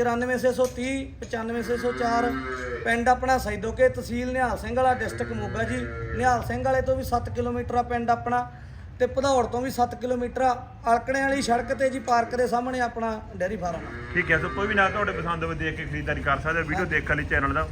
94630 95604 ਪਿੰਡ ਆਪਣਾ ਸੈਦੋਕੇ ਤਹਿਸੀਲ ਨਿਹਾਲ ਸਿੰਘ ਵਾਲਾ ਡਿਸਟ੍ਰਿਕਟ ਮੋਗਾ ਜੀ। ਨਿਹਾਲ ਸਿੰਘ ਵਾਲੇ ਤੋਂ ਵੀ 7 ਕਿਲੋਮੀਟਰ ਆ ਪਿੰਡ ਆਪਣਾ ਤੇ ਭਦੌੜ ਤੋਂ ਵੀ 7 ਕਿਲੋਮੀਟਰ ਆ। ਅਲਕਣੇ ਵਾਲੀ ਸੜਕ ਤੇ ਜੀ ਪਾਰਕ ਦੇ ਸਾਹਮਣੇ ਆਪਣਾ ਡੈਰੀ ਫਾਰਮ ਆ। ਠੀਕ ਹੈ ਸੋ ਕੋਈ ਵੀ ਨਾ ਤੁਹਾਡੇ ਪਸੰਦ ਹੋਵੇ ਦੇਖ ਕੇ ਖਰੀਦਦਾਰੀ ਕਰ ਸਕਦੇ ਵੀਡੀਓ ਦੇਖਣ ਲਈ ਚੈਨਲ ਦਾ।